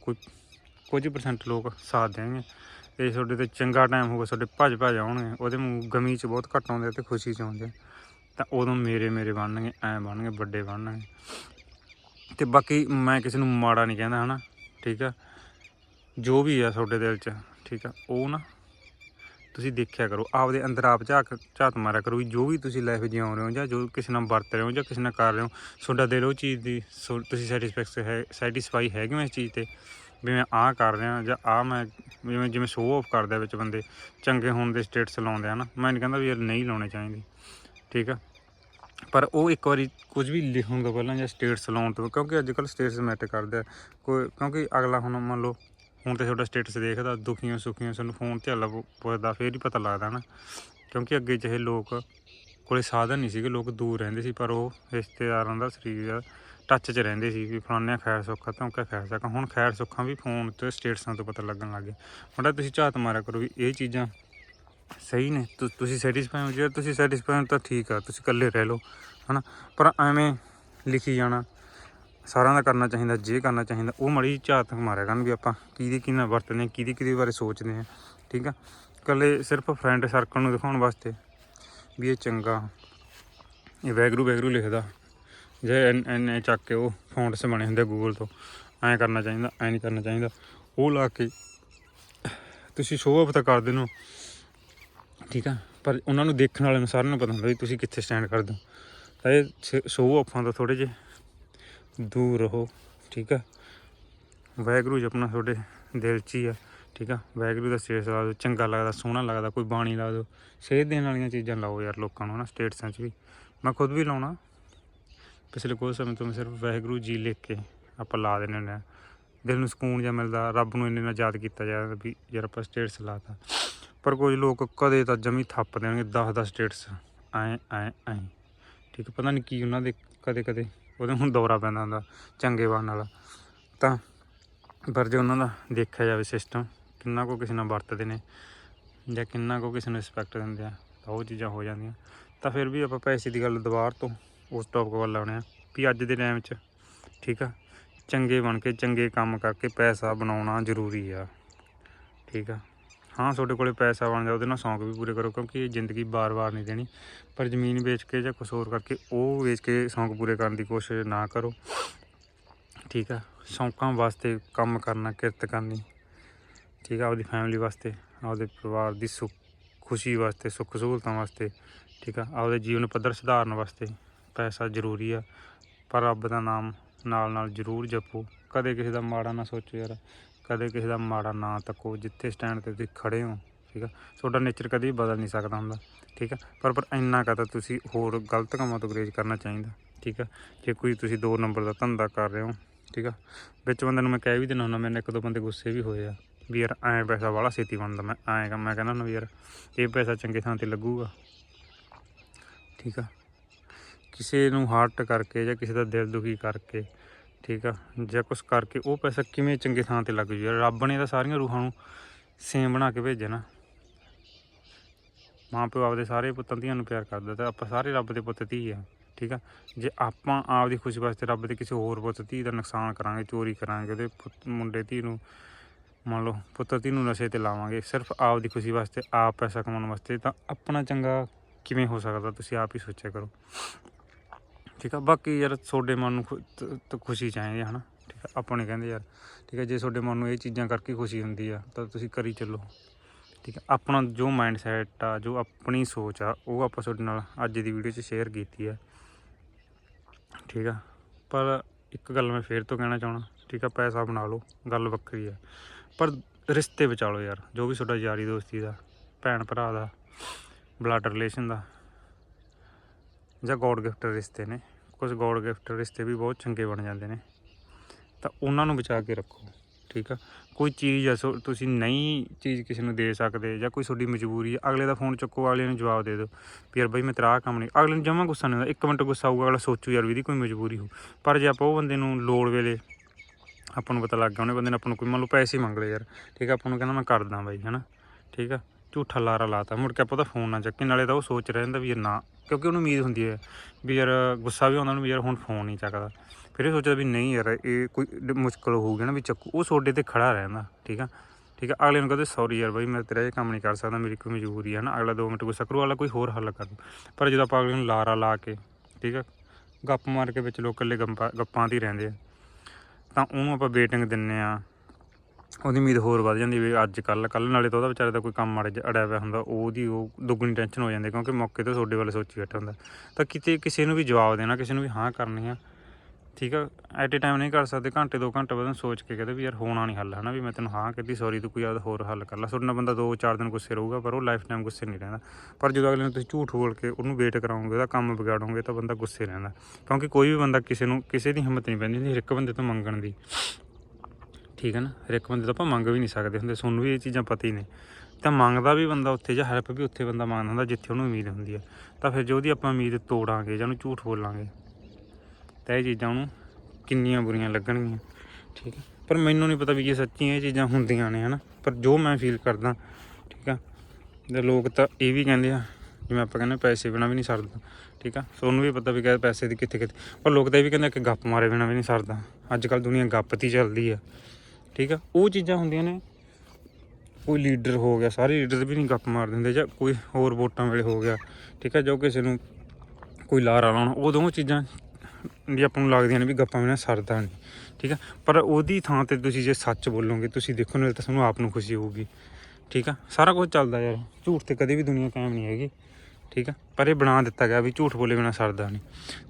ਕੋਈ, ਕੁਝ ਪਰਸੈਂਟ ਲੋਕ ਸਾਥ ਦੇਣਗੇ। ਤੇ ਤੁਹਾਡੇ ਤੇ ਚੰਗਾ ਟਾਈਮ ਹੋਊਗਾ, ਤੁਹਾਡੇ ਭੱਜ ਭੱਜ ਆਉਣਗੇ, ਉਹਦੇ ਮੂੰਹ ਗਮੀ 'ਚ ਬਹੁਤ ਘੱਟ ਆਉਂਦੇ ਆ ਤੇ ਖੁਸ਼ੀ 'ਚ ਆਉਂਦੇ ਆ। ਤਾਂ ਉਦੋਂ ਮੇਰੇ ਮੇਰੇ ਬਣਨਗੇ, ਐ ਬਣਨਗੇ, ਵੱਡੇ ਬਣਨਗੇ। ਤੇ ਬਾਕੀ ਮੈਂ ਕਿਸੇ ਨੂੰ ਮਾੜਾ ਨਹੀਂ ਕਹਿੰਦਾ, ਹਨਾ, ਠੀਕ ਆ? ਜੋ ਵੀ ਆ ਤੁਹਾਡੇ ਦਿਲ 'ਚ, ਠੀਕ ਆ? ਉਹ ਨਾ ਤੁਸੀਂ ਦੇਖਿਆ ਕਰੋ, ਆਪਦੇ ਅੰਦਰ ਆਪ ਝਾਕ, ਝਾਤ ਮਾਰਿਆ ਕਰੋ ਵੀ ਜੋ ਵੀ ਤੁਸੀਂ ਲਾਈਫ ਜਿਉਂ ਰਹੇ ਹੋ ਜਾਂ ਜੋ ਕਿਸੇ ਨਾਲ ਵਰਤ ਰਹੇ ਹੋ ਜਾਂ ਕਿਸੇ ਨਾਲ ਕਰ ਰਹੇ ਹੋ, ਤੁਹਾਡਾ ਦਿਲ ਉਹ ਚੀਜ਼ ਦੀ, ਸੋ- ਤੁਸੀਂ ਸੈਟੀਸਫੈਕਸ ਹੈ ਸੈਟੀਸਫਾਈ ਹੈਗੇ ਹੋ ਇਸ ਚੀਜ਼ ਤੇ? ਵੀ ਮੈਂ ਆਹ ਕਰ ਰਿਹਾ ਜਾਂ ਆਹ ਮੈਂ, ਜਿਵੇਂ ਜਿਵੇਂ ਸ਼ੋਅ ਆਫ ਕਰਦਾ ਵਿੱਚ ਬੰਦੇ, ਚੰਗੇ ਹੋਣ ਦੇ ਸਟੇਟਸ ਲਾਉਂਦੇ ਆ ਨਾ, ਮੈਂ ਨਹੀਂ ਕਹਿੰਦਾ ਵੀ ਯਾਰ ਨਹੀਂ ਲਾਉਣੇ ਚਾਹੀਦੇ, ਠੀਕ ਆ? ਪਰ ਉਹ ਇੱਕ ਵਾਰੀ ਕੁਝ ਵੀ ਲਿਖਣ ਤੋਂ ਪਹਿਲਾਂ ਜਾਂ ਸਟੇਟਸ ਲਾਉਣ ਤੋਂ, ਕਿਉਂਕਿ ਅੱਜ ਕੱਲ੍ਹ ਸਟੇਟਸ ਮੈਟਰ ਕਰਦਾ ਕੋਈ, ਕਿਉਂਕਿ ਅਗਲਾ ਹੁਣ ਮੰਨ ਲਓ ਹੁਣ ਤੇ ਤੁਹਾਡਾ ਸਟੇਟਸ ਦੇਖਦਾ, ਦੁਖੀਆਂ ਸੁਖੀਆਂ ਸਾਨੂੰ ਫੋਨ ਤੇ ਹੱਲਾ ਪੁੱਛਦਾ, ਫੇਰ ਹੀ ਪਤਾ ਲੱਗਦਾ ਨਾ। ਕਿਉਂਕਿ ਅੱਗੇ ਜਿਹੇ ਲੋਕ ਕੋਲੇ ਸਾਧਨ ਨਹੀਂ ਸੀਗੇ, ਲੋਕ ਦੂਰ ਰਹਿੰਦੇ ਸੀ, ਪਰ ਉਹ ਰਿਸ਼ਤੇਦਾਰਾਂ ਦਾ ਸਰੀਰ ਟੱਚ 'ਚ ਰਹਿੰਦੇ ਸੀ ਵੀ ਫਲਾਨਿਆਂ ਖੈਰ ਸੁੱਖਾ ਤਾਂ ਕਿ ਖੈਰ ਸੁੱਖਾ। ਹੁਣ ਖੈਰ ਸੁੱਖਾਂ ਵੀ ਫੋਨ ਤੇ ਸਟੇਟਸਾਂ ਤੋਂ ਪਤਾ ਲੱਗਣ ਲੱਗ ਗਏ। ਮੁੰਡਾ, ਤੁਸੀਂ ਝਾਤ ਮਾਰਿਆ ਕਰੋ ਵੀ ਇਹ ਚੀਜ਼ਾਂ ਸਹੀ ਨੇ। ਤੁ- ਤੁਸੀਂ ਸੈਟੀਸਫਾਈ ਹੋ ਜੇ ਤੁਸੀਂ ਸੈਟੀਸਫਾਈ ਹੋ ਤਾਂ ਠੀਕ ਆ, ਤੁਸੀਂ ਇਕੱਲੇ ਰਹਿ ਲਓ, ਹਨਾ। ਪਰ ਐਵੇਂ ਲਿਖੀ ਜਾਣਾ ਸਾਰਿਆਂ ਦਾ ਕਰਨਾ ਚਾਹੀਦਾ, ਜੇ ਕਰਨਾ ਚਾਹੀਦਾ, ਉਹ ਮੜੀ ਝਾਤ ਮਾਰਿਆ ਕਰਨ ਵੀ ਆਪਾਂ ਕਿਹਦੀ ਕਿਹਨਾਂ ਨਾਲ ਵਰਤਦੇ ਹਾਂ, ਕਿਹਦੀ ਕਿਹਦੇ ਬਾਰੇ ਸੋਚਦੇ ਹਾਂ, ਠੀਕ ਆ? ਇਕੱਲੇ ਸਿਰਫ ਫਰੈਂਡ ਸਰਕਲ ਨੂੰ ਦਿਖਾਉਣ ਵਾਸਤੇ ਵੀ ਇਹ ਚੰਗਾ, ਇਹ ਵੈਗਰੂ ਵੈਗਰੂ ਲਿਖਦਾ। ਜੇ ਐਨੇ ਚੱਕ ਕੇ ਉਹ ਫੌਂਟਸ ਬਣੇ ਹੁੰਦੇ ਗੂਗਲ ਤੋਂ, ਐਂ ਕਰਨਾ ਚਾਹੀਦਾ, ਐਂ ਨਹੀਂ ਕਰਨਾ ਚਾਹੀਦਾ। ਉਹ ਲਾ ਕੇ ਤੁਸੀਂ ਸ਼ੋਅ ਆਫ ਤਾਂ ਕਰਦੇ ਹੋ ਠੀਕ ਆ? ਪਰ ਉਹਨਾਂ ਨੂੰ ਦੇਖਣ ਵਾਲੇ ਨੂੰ ਸਾਰਿਆਂ ਨੂੰ ਪਤਾ ਹੁੰਦਾ ਵੀ ਤੁਸੀਂ ਕਿੱਥੇ ਸਟੈਂਡ ਕਰਦੇ ਹੋ। ਤਾਂ ਇਹ ਸ਼ੋਅ ਆਫਾਂ ਤੋਂ ਥੋੜੇ ਜਿਹੇ ਦੂਰ ਰਹੋ, ਠੀਕ ਆ? ਵਾਹਿਗੁਰੂ ਜੀ ਆਪਣਾ ਤੁਹਾਡੇ ਦਿਲ 'ਚ ਹੀ ਆ, ਠੀਕ ਆ? ਵਾਹਿਗੁਰੂ ਦਾ ਸਟੇਟਸ ਲਾ ਦਿਓ, ਚੰਗਾ ਲੱਗਦਾ, ਸੋਹਣਾ ਲੱਗਦਾ, ਕੋਈ ਬਾਣੀ ਲਾ ਦਿਓ। ਸੇਧ ਦੇਣ ਵਾਲੀਆਂ ਚੀਜ਼ਾਂ ਲਾਓ ਯਾਰ ਲੋਕਾਂ ਨੂੰ ਨਾ ਸਟੇਟਸਾਂ 'ਚ ਵੀ। ਮੈਂ ਖੁਦ ਵੀ ਲਾਉਣਾ। ਪਿਛਲੇ ਕੁਝ ਸਮੇਂ ਤੋਂ ਮੈਂ ਸਿਰਫ ਵਾਹਿਗੁਰੂ ਜੀ ਲਿਖ ਕੇ ਆਪਾਂ ਲਾ ਦਿੰਦੇ ਹੁੰਦੇ ਹਾਂ ਦਿਲ ਨੂੰ ਸਕੂਨ ਜਿਹਾ ਮਿਲਦਾ, ਰੱਬ ਨੂੰ ਇੰਨੇ ਨਾਲ ਯਾਦ ਕੀਤਾ ਜਾਂਦਾ ਵੀ ਯਾਰ ਆਪਾਂ ਸਟੇਟਸ ਲਾਤਾ। ਪਰ ਕੁਝ ਲੋਕ ਕਦੇ ਤਾਂ ਜਮੀ ਥੱਪ ਦੇਣਗੇ 10 10 ਸਟੇਟਸ। ਐ ਐ ਐ। ਠੀਕ ਪਤਾ ਨਹੀਂ ਕੀ ਉਹਨਾਂ ਦੇ ਕਦੇ ਕਦੇ ਉਹਦੇ ਹੁਣ ਦੌਰਾ ਪੈਂਦਾ ਹੁੰਦਾ, ਚੰਗੇ ਬਣ ਨਾਲ। ਤਾਂ, ਪਰ ਜੇ ਉਹਨਾਂ ਦਾ ਦੇਖਿਆ ਜਾਵੇ ਸਿਸਟਮ ਕਿੰਨਾ ਕੋ ਕਿਸੇ ਨਾਲ ਵਰਤਦੇ ਨੇ ਜਾਂ ਕਿੰਨਾ ਕੋ ਕਿਸੇ ਨੂੰ ਰਿਸਪੈਕਟ ਦਿੰਦੇ ਆ, ਤਾਂ ਉਹ ਚੀਜ਼ਾਂ ਹੋ ਜਾਂਦੀਆਂ। ਤਾਂ ਫਿਰ ਵੀ ਆਪਾਂ ਪੈਸੇ ਦੀ ਗੱਲ ਦੁਬਾਰ ਤੋਂ ਉਸ ਟੌਪਿਕ ਵੱਲ ਲਾਉਣੇ ਆ, ਵੀ ਅੱਜ ਦੇ ਟਾਈਮ 'ਚ, ਠੀਕ ਆ, ਚੰਗੇ ਬਣ ਕੇ, ਚੰਗੇ ਕੰਮ ਕਰਕੇ ਪੈਸਾ ਬਣਾਉਣਾ ਜ਼ਰੂਰੀ ਆ, ਠੀਕ ਆ। ਹਾਂ, ਤੁਹਾਡੇ ਕੋਲੇ ਪੈਸਾ ਬਣ ਜਾ ਉਹਦੇ ਨਾਲ ਸ਼ੌਂਕ ਵੀ ਪੂਰੇ ਕਰੋ, ਕਿਉਂਕਿ ਇਹ ਜ਼ਿੰਦਗੀ ਬਾਰ-ਬਾਰ ਨਹੀਂ ਦੇਣੀ। ਪਰ ਜ਼ਮੀਨ ਵੇਚ ਕੇ ਜਾਂ ਕੁਛ ਹੋਰ ਕਰਕੇ ਉਹ ਵੇਚ ਕੇ ਸ਼ੌਂਕ ਪੂਰੇ ਕਰਨ ਦੀ ਕੋਸ਼ਿਸ਼ ਨਾ ਕਰੋ। ਠੀਕ ਆ? ਸ਼ੌਂਕਾਂ ਵਾਸਤੇ ਕੰਮ ਕਰਨਾ, ਕਿਰਤ ਕਰਨੀ। ਠੀਕ ਆ? ਆਪਦੀ ਫੈਮਿਲੀ ਵਾਸਤੇ, ਆਪਦੇ ਪਰਿਵਾਰ ਦੀ ਸੁੱਖ, ਖੁਸ਼ੀ ਵਾਸਤੇ, ਸੁੱਖ ਸਹੂਲਤਾਂ ਵਾਸਤੇ। ਠੀਕ ਆ? ਆਪਦੇ ਜੀਵਨ ਪੱਧਰ ਸੁਧਾਰਨ ਵਾਸਤੇ ਪੈਸਾ ਜ਼ਰੂਰੀ ਆ। ਪਰ ਰੱਬ ਦਾ ਨਾਮ ਨਾਲ ਨਾਲ ਜ਼ਰੂਰ ਜਪੋ। ਕਦੇ ਕਿਸੇ ਦਾ ਮਾੜਾ ਨਾ ਸੋਚੋ ਯਾਰ। ਕਦੇ ਕਿਸੇ ਦਾ ਮਾੜਾ ਨਾ ਤੱਕੋ, ਜਿੱਥੇ ਸਟੈਂਡ ਤੇ ਤੁਸੀਂ ਖੜੇ ਹੋ, ਠੀਕ ਆ? ਤੁਹਾਡਾ ਨੇਚਰ ਕਦੇ ਵੀ ਬਦਲ ਨਹੀਂ ਸਕਦਾ ਹੁੰਦਾ, ਠੀਕ ਆ? ਪਰ ਪਰ ਇੰਨਾ ਕਦਾ ਤੁਸੀਂ ਹੋਰ ਗਲਤ ਕੰਮਾਂ ਤੋਂ ਗਰੇਜ ਕਰਨਾ ਚਾਹੀਦਾ, ਠੀਕ ਆ? ਜੇ ਕੋਈ ਤੁਸੀਂ ਦੋ ਨੰਬਰ ਦਾ ਧੰਦਾ ਕਰ ਰਹੇ ਹੋ, ਠੀਕ ਆ? ਵਿੱਚ ਬੰਦੇ ਨੂੰ ਮੈਂ ਕਹਿ ਵੀ ਦਿੰਦਾ ਹੁੰਦਾ, ਮੈਨੂੰ ਇੱਕ ਦੋ ਬੰਦੇ ਗੁੱਸੇ ਵੀ ਹੋਏ ਆ, ਵੀ ਯਾਰ ਐਂ ਪੈਸਾ ਵਾਲਾ ਛੇਤੀ ਬਣਦਾ, ਮੈਂ ਐਂ ਕੰਮ ਮੈਂ ਕਹਿੰਦਾ ਹੁੰਦਾ ਵੀ ਯਾਰ ਇਹ ਪੈਸਾ ਚੰਗੇ ਥਾਂ ਤੇ ਲੱਗੂਗਾ, ਠੀਕ ਆ? ਕਿਸੇ ਨੂੰ ਹਾਰਟ ਕਰਕੇ ਜਾਂ ਕਿਸੇ ਦਾ ਦਿਲ ਦੁਖੀ ਕਰਕੇ ਠੀਕ ਆ? ਜਾਂ ਕੁਛ ਕਰਕੇ ਉਹ ਪੈਸਾ ਕਿਵੇਂ ਚੰਗੇ ਥਾਂ ਤੇ ਲੱਗ ਜੂ ਯਾਰ? ਰੱਬ ਨੇ ਤਾਂ ਸਾਰੀਆਂ ਰੂਹਾਂ ਨੂੰ ਸੇਮ ਬਣਾ ਕੇ ਭੇਜਿਆ ਨਾ। ਮਾਂ ਪਿਓ ਆਪਦੇ ਸਾਰੇ ਪੁੱਤਾਂ ਧੀਆਂ ਨੂੰ ਪਿਆਰ ਕਰਦਾ ਤਾਂ ਆਪਾਂ ਸਾਰੇ ਰੱਬ ਦੇ ਪੁੱਤ ਧੀ ਆ, ਠੀਕ ਆ? ਜੇ ਆਪਾਂ ਆਪਦੀ ਖੁਸ਼ੀ ਵਾਸਤੇ ਰੱਬ ਦੇ ਕਿਸੇ ਹੋਰ ਪੁੱਤ ਧੀ ਦਾ ਨੁਕਸਾਨ ਕਰਾਂਗੇ, ਚੋਰੀ ਕਰਾਂਗੇ ਉਹਦੇ ਪੁੱਤ, ਮੁੰਡੇ ਧੀ ਨੂੰ ਮੰਨ ਲਓ ਪੁੱਤ ਧੀ ਨੂੰ ਨਸ਼ੇ ਤੇ ਲਾਵਾਂਗੇ, ਸਿਰਫ ਆਪਦੀ ਖੁਸ਼ੀ ਵਾਸਤੇ ਆਪ ਪੈਸਾ ਕਮਾਉਣ ਵਾਸਤੇ, ਤਾਂ ਆਪਣਾ ਚੰਗਾ ਕਿਵੇਂ ਹੋ ਸਕਦਾ? ਤੁਸੀਂ ਆਪ ਹੀ ਸੋਚਿਆ ਕਰੋ। ਠੀਕ ਆ? ਬਾਕੀ ਯਾਰ ਤੁਹਾਡੇ ਮਨ ਨੂੰ ਖੁ- ਤ- ਖੁਸ਼ੀ ਚਾਹੀਦੀ ਹੈ ਹਨਾ? ਠੀਕ ਆ? ਆਪਣੇ ਕਹਿੰਦੇ ਯਾਰ, ਠੀਕ ਆ, ਜੇ ਤੁਹਾਡੇ ਮਨ ਨੂੰ ਇਹ ਚੀਜ਼ਾਂ ਕਰਕੇ ਖੁਸ਼ੀ ਹੁੰਦੀ ਆ, ਤਾਂ ਤੁਸੀਂ ਕਰੀ ਚੱਲੋ। ਠੀਕ ਆ? ਆਪਣਾ ਜੋ ਮਾਈਂਡ ਸੈਟ ਆ, ਜੋ ਆਪਣੀ ਸੋਚ ਆ, ਉਹ ਆਪਾਂ ਤੁਹਾਡੇ ਨਾਲ ਅੱਜ ਦੀ ਵੀਡੀਓ 'ਚ ਸ਼ੇਅਰ ਕੀਤੀ ਆ। ਠੀਕ ਆ? ਪਰ ਇੱਕ ਗੱਲ ਮੈਂ ਫੇਰ ਤੋਂ ਕਹਿਣਾ ਚਾਹਣਾ ਠੀਕ ਆ, ਪੈਸਾ ਬਣਾ ਲਓ, ਗੱਲ ਵੱਖਰੀ ਆ। ਪਰ ਰਿਸ਼ਤੇ ਬਚਾ ਲਓ ਯਾਰ, ਜੋ ਵੀ ਤੁਹਾਡਾ ਯਾਰੀ ਦੋਸਤੀ ਦਾ ਭੈਣ ਭਰਾ ਦਾ ਬਲੱਡ ਰਿਲੇਸ਼ਨ ਦਾ ਜਾਂ ਗੋਡ ਗਿਫਟ ਰਿਸ਼ਤੇ ਨੇ ਕੁਝ ਗੋਡ ਗਿਫਟ ਰਿਸ਼ਤੇ ਵੀ ਬਹੁਤ ਚੰਗੇ ਬਣ ਜਾਂਦੇ ਨੇ। ਤਾਂ ਉਹਨਾਂ ਨੂੰ ਬਚਾ ਕੇ ਰੱਖੋ, ਠੀਕ ਆ? ਕੋਈ ਚੀਜ਼ ਆ ਤੁਸੀਂ ਨਹੀਂ ਚੀਜ਼ ਕਿਸੇ ਨੂੰ ਦੇ ਸਕਦੇ ਜਾਂ ਕੋਈ ਤੁਹਾਡੀ ਮਜਬੂਰੀ ਆ, ਅਗਲੇ ਦਾ ਫੋਨ ਚੁੱਕੋ, ਅਗਲੇ ਨੂੰ ਜਵਾਬ ਦੇ ਦਿਓ, ਵੀ ਯਾਰ ਬਈ ਮੈਂ ਤੇਰਾ ਕੰਮ ਨਹੀਂ, ਅਗਲੇ ਨੂੰ ਜਮਾਂ ਗੁੱਸਾ ਨਹੀਂ ਹੁੰਦਾ, ਇੱਕ ਮਿੰਟ ਗੁੱਸਾ ਆਊਗਾ, ਅਗਲਾ ਸੋਚੂ ਯਾਰ ਵੀ ਇਹਦੀ ਕੋਈ ਮਜਬੂਰੀ ਹੋ ਪਰ ਜੇ ਆਪਾਂ ਉਹ ਬੰਦੇ ਨੂੰ ਲੋੜ ਵੇਲੇ ਆਪਾਂ ਨੂੰ ਪਤਾ ਲੱਗ ਗਿਆ, ਉਹਨੇ ਬੰਦੇ ਨੇ ਆਪਾਂ ਨੂੰ ਕੋਈ ਮੰਨ ਲਓ ਪੈਸੇ ਮੰਗ ਲਏ ਯਾਰ, ਠੀਕ ਆ? ਆਪਾਂ ਨੂੰ ਕਹਿੰਦਾ ਮੈਂ ਕਰਦਾ ਬਾਈ, ਹਨਾ? ਠੀਕ ਆ? ਝੂਠਾ ਲਾਰਾ ਲਾਤਾ। ਮੁੜ ਕੇ ਆਪਾਂ ਉਹਦਾ ਫੋਨ ਨਾ ਚੱਕੇ, ਨਾਲੇ ਤਾਂ ਉਹ ਸੋਚ ਰਿਹਾ ਹੁੰਦਾ ਵੀ ਯਾਰ ਨਾ, ਕਿਉਂਕਿ ਉਹਨੂੰ ਉਮੀਦ ਹੁੰਦੀ ਹੈ ਵੀ ਯਾਰ ਗੁੱਸਾ ਵੀ ਆਉਂਦਾ ਉਹਨੂੰ ਵੀ ਯਾਰ ਹੁਣ ਫੋਨ ਨਹੀਂ ਚੱਕਦਾ। ਫਿਰ ਇਹ ਸੋਚਦਾ ਵੀ ਨਹੀਂ ਯਾਰ, ਇਹ ਕੋਈ ਡ- ਮੁਸ਼ਕਲ ਹੋਊਗੀ ਨਾ ਵੀ ਚੱਕੂ। ਉਹ ਸੋਡੇ ਤੇ ਖੜਾ ਰਹਿੰਦਾ, ਠੀਕ ਆ? ਠੀਕ ਆ? ਅਗਲੇ ਨੂੰ ਕਹਿੰਦੇ ਸੌਰੀ ਯਾਰ ਬਾਈ, ਮੈਂ ਤੇਰਾ ਇਹ ਕੰਮ ਨਹੀਂ ਕਰ ਸਕਦਾ, ਮੇਰੀ ਕੋਈ ਮਜਬੂਰੀ ਹੈ ਨਾ ਅਗਲਾ 2 ਮਿੰਟ ਗੁੱਸਾ ਕਰੂ ਅਗਲਾ ਕੋਈ ਹੋਰ ਹੱਲ ਕਰ ਦੂ। ਪਰ ਜਦੋਂ ਆਪਾਂ ਅਗਲੇ ਨੂੰ ਲਾਰਾ ਲਾ ਕੇ, ਠੀਕ ਆ? ਗੱਪ ਮਾਰ ਕੇ ਵਿੱਚ ਲੋਕ ਇਕੱਲੇ ਗੱਪਾਂ ਗੱਪਾਂ 'ਤੇ ਹੀ ਰਹਿੰਦੇ ਆ। ਤਾਂ ਉਹਨੂੰ ਆਪਾਂ ਵੇਟਿੰਗ ਦਿੰਨੇ ਆ। ਉਹਦੀ ਉਮੀਦ ਹੋਰ ਵੱਧ ਜਾਂਦੀ ਵੀ ਅੱਜ ਕੱਲ ਕੱਲ ਨਾਲੇ ਤਾਂ ਉਹਦਾ ਵਿਚਾਰੇ ਦਾ ਕੋਈ ਕੰਮ ਅੜ ਅੜਿਆ ਹੋਇਆ ਹੁੰਦਾ, ਉਹਦੀ ਉਹ ਦੁੱਗਣੀ ਟੈਨਸ਼ਨ ਹੋ ਜਾਂਦੀ ਕਿਉਂਕਿ ਮੌਕੇ ਤੇ ਤੁਹਾਡੇ ਵੱਲ ਸੋਚੀ ਬੈਠਾ ਹੁੰਦਾ। ਤਾਂ ਕਿਤੇ ਕਿਸੇ ਨੂੰ ਵੀ ਜਵਾਬ ਦੇਣਾ, ਕਿਸੇ ਨੂੰ ਵੀ ਹਾਂ ਕਰਨੀ ਆ, ਠੀਕ ਆ? ਐਟ ਏ ਟਾਈਮ ਨਹੀਂ ਕਰ ਸਕਦੇ, ਘੰਟੇ ਦੋ ਘੰਟੇ ਬਾਅਦ ਸੋਚ ਕੇ ਕਹਿੰਦੇ ਵੀ ਯਾਰ ਹੋਣਾ ਨਹੀਂ ਹੱਲ, ਹਨਾ ਵੀ ਮੈਂ ਤੈਨੂੰ ਹਾਂ ਕਹਿੰਦੀ ਸੌਰੀ ਤੂੰ ਕੋਈ ਆਪਦਾ ਹੋਰ ਹੱਲ ਕਰ ਲੈ। ਤੁਹਾਡੇ ਨਾਲ ਬੰਦਾ ਦੋ ਚਾਰ ਦਿਨ ਗੁੱਸੇ ਰਹੂਗਾ, ਪਰ ਉਹ ਲਾਈਫ ਟਾਈਮ ਗੁੱਸੇ ਨਹੀਂ ਰਹਿੰਦਾ। ਪਰ ਜਦੋਂ ਅਗਲੇ ਨੂੰ ਤੁਸੀਂ ਝੂਠ ਬੋਲ ਕੇ ਉਹਨੂੰ ਵੇਟ ਕਰਾਉਂਗੇ, ਉਹਦਾ ਕੰਮ ਵਿਗਾੜੋਗੇ ਤਾਂ ਬੰਦਾ ਗੁੱਸੇ ਰਹਿੰਦਾ। ਕਿਉਂਕਿ ਕੋਈ ਵੀ ਬੰਦਾ ਕਿਸੇ ਨੂੰ, ਕਿਸੇ ਦੀ ਹਿੰਮਤ ਨਹੀਂ ਪੈਂਦੀ ਹੁੰਦੀ, ਹਰ ਇੱਕ ਬੰਦੇ ਤੋਂ ਮੰਗਣ ਦੀ। ਠੀਕ ਹੈ ਨਾ? ਹਰ ਇੱਕ ਬੰਦੇ ਤੋਂ ਆਪਾਂ ਮੰਗ ਵੀ ਨਹੀਂ ਸਕਦੇ ਹੁੰਦੇ ਤੁਹਾਨੂੰ ਵੀ ਇਹ ਚੀਜ਼ਾਂ ਪਤਾ ਹੀ ਨੇ। ਤਾਂ ਮੰਗਦਾ ਵੀ ਬੰਦਾ ਉੱਥੇ ਜਾਂ ਹੈਲਪ ਵੀ ਉੱਥੇ ਬੰਦਾ ਮੰਗਦਾ ਹੁੰਦਾ ਜਿੱਥੇ ਉਹਨੂੰ ਉਮੀਦ ਹੁੰਦੀ ਹੈ। ਤਾਂ ਫਿਰ ਜੇ ਉਹਦੀ ਆਪਾਂ ਉਮੀਦ ਤੋੜਾਂਗੇ ਜਾਂ ਉਹਨੂੰ ਝੂਠ ਬੋਲਾਂਗੇ, ਤਾਂ ਇਹ ਚੀਜ਼ਾਂ ਉਹਨੂੰ ਕਿੰਨੀਆਂ ਬੁਰੀਆਂ ਲੱਗਣਗੀਆਂ। ਠੀਕ ਹੈ? ਪਰ ਮੈਨੂੰ ਨਹੀਂ ਪਤਾ ਵੀ ਇਹ ਸੱਚੀਆਂ ਇਹ ਚੀਜ਼ਾਂ ਹੁੰਦੀਆਂ ਨੇ, ਹਨਾ? ਪਰ ਜੋ ਮੈਂ ਫੀਲ ਕਰਦਾ, ਠੀਕ ਆ ਤੇ ਲੋਕ ਤਾਂ ਇਹ ਵੀ ਕਹਿੰਦੇ ਆ, ਜਿਵੇਂ ਆਪਾਂ ਕਹਿੰਦੇ ਪੈਸੇ ਬਿਨਾ ਵੀ ਨਹੀਂ ਸਰਦਾ। ਠੀਕ ਆ ਸੋ ਵੀ ਪਤਾ ਵੀ ਕਿ ਪੈਸੇ ਦੀ ਕਿੱਥੇ ਕਿੱਥੇ ਪਰ ਲੋਕ ਤਾਂ ਇਹ ਵੀ ਕਹਿੰਦੇ ਕਿ ਗੱਪ ਮਾਰੇ ਬਿਨਾ ਵੀ ਨਹੀਂ ਸਰਦਾ। ਅੱਜ ਕੱਲ ਦੁਨੀਆ ਗੱਪ ਤੇ ਚੱਲਦੀ ਆ। ਠੀਕ ਆ? ਉਹ ਚੀਜ਼ਾਂ ਹੁੰਦੀਆਂ ਨੇ, ਕੋਈ ਲੀਡਰ ਹੋ ਗਿਆ, ਸਾਰੇ ਲੀਡਰ ਵੀ ਨਹੀਂ ਗੱਪ ਮਾਰ ਦਿੰਦੇ ਜਾਂ ਕੋਈ ਹੋਰ ਵੋਟਾਂ ਵੇਲੇ ਹੋ ਗਿਆ, ਠੀਕ ਆ? ਜੋ ਕਿਸੇ ਨੂੰ ਕੋਈ ਲਾਰਾ ਲਾਉਣਾ, ਉਹ ਦੋਵੇਂ ਚੀਜ਼ਾਂ ਵੀ ਆਪਾਂ ਨੂੰ ਲੱਗਦੀਆਂ ਨੇ ਵੀ ਗੱਪਾਂ ਬਿਨਾਂ ਸਰਦਾ ਨਹੀਂ, ਠੀਕ ਆ? ਪਰ ਉਹਦੀ ਥਾਂ ਤੇ ਤੁਸੀਂ ਜੇ ਸੱਚ ਬੋਲੋਗੇ, ਤੁਸੀਂ ਦੇਖੋ, ਨਾਲੇ ਤਾਂ ਤੁਹਾਨੂੰ ਆਪ ਨੂੰ ਖੁਸ਼ੀ ਹੋਊਗੀ, ਠੀਕ ਆ? ਸਾਰਾ ਕੁਝ ਚੱਲਦਾ ਯਾਰ, ਝੂਠ ਤੇ ਕਦੇ ਵੀ ਦੁਨੀਆ ਕਾਇਮ ਨਹੀਂ ਹੈਗੀ, ਠੀਕ ਆ? ਪਰ ਇਹ ਬਣਾ ਦਿੱਤਾ ਗਿਆ ਵੀ ਝੂਠ ਬੋਲੇ ਬਿਨਾਂ ਸਰਦਾ ਨਹੀਂ।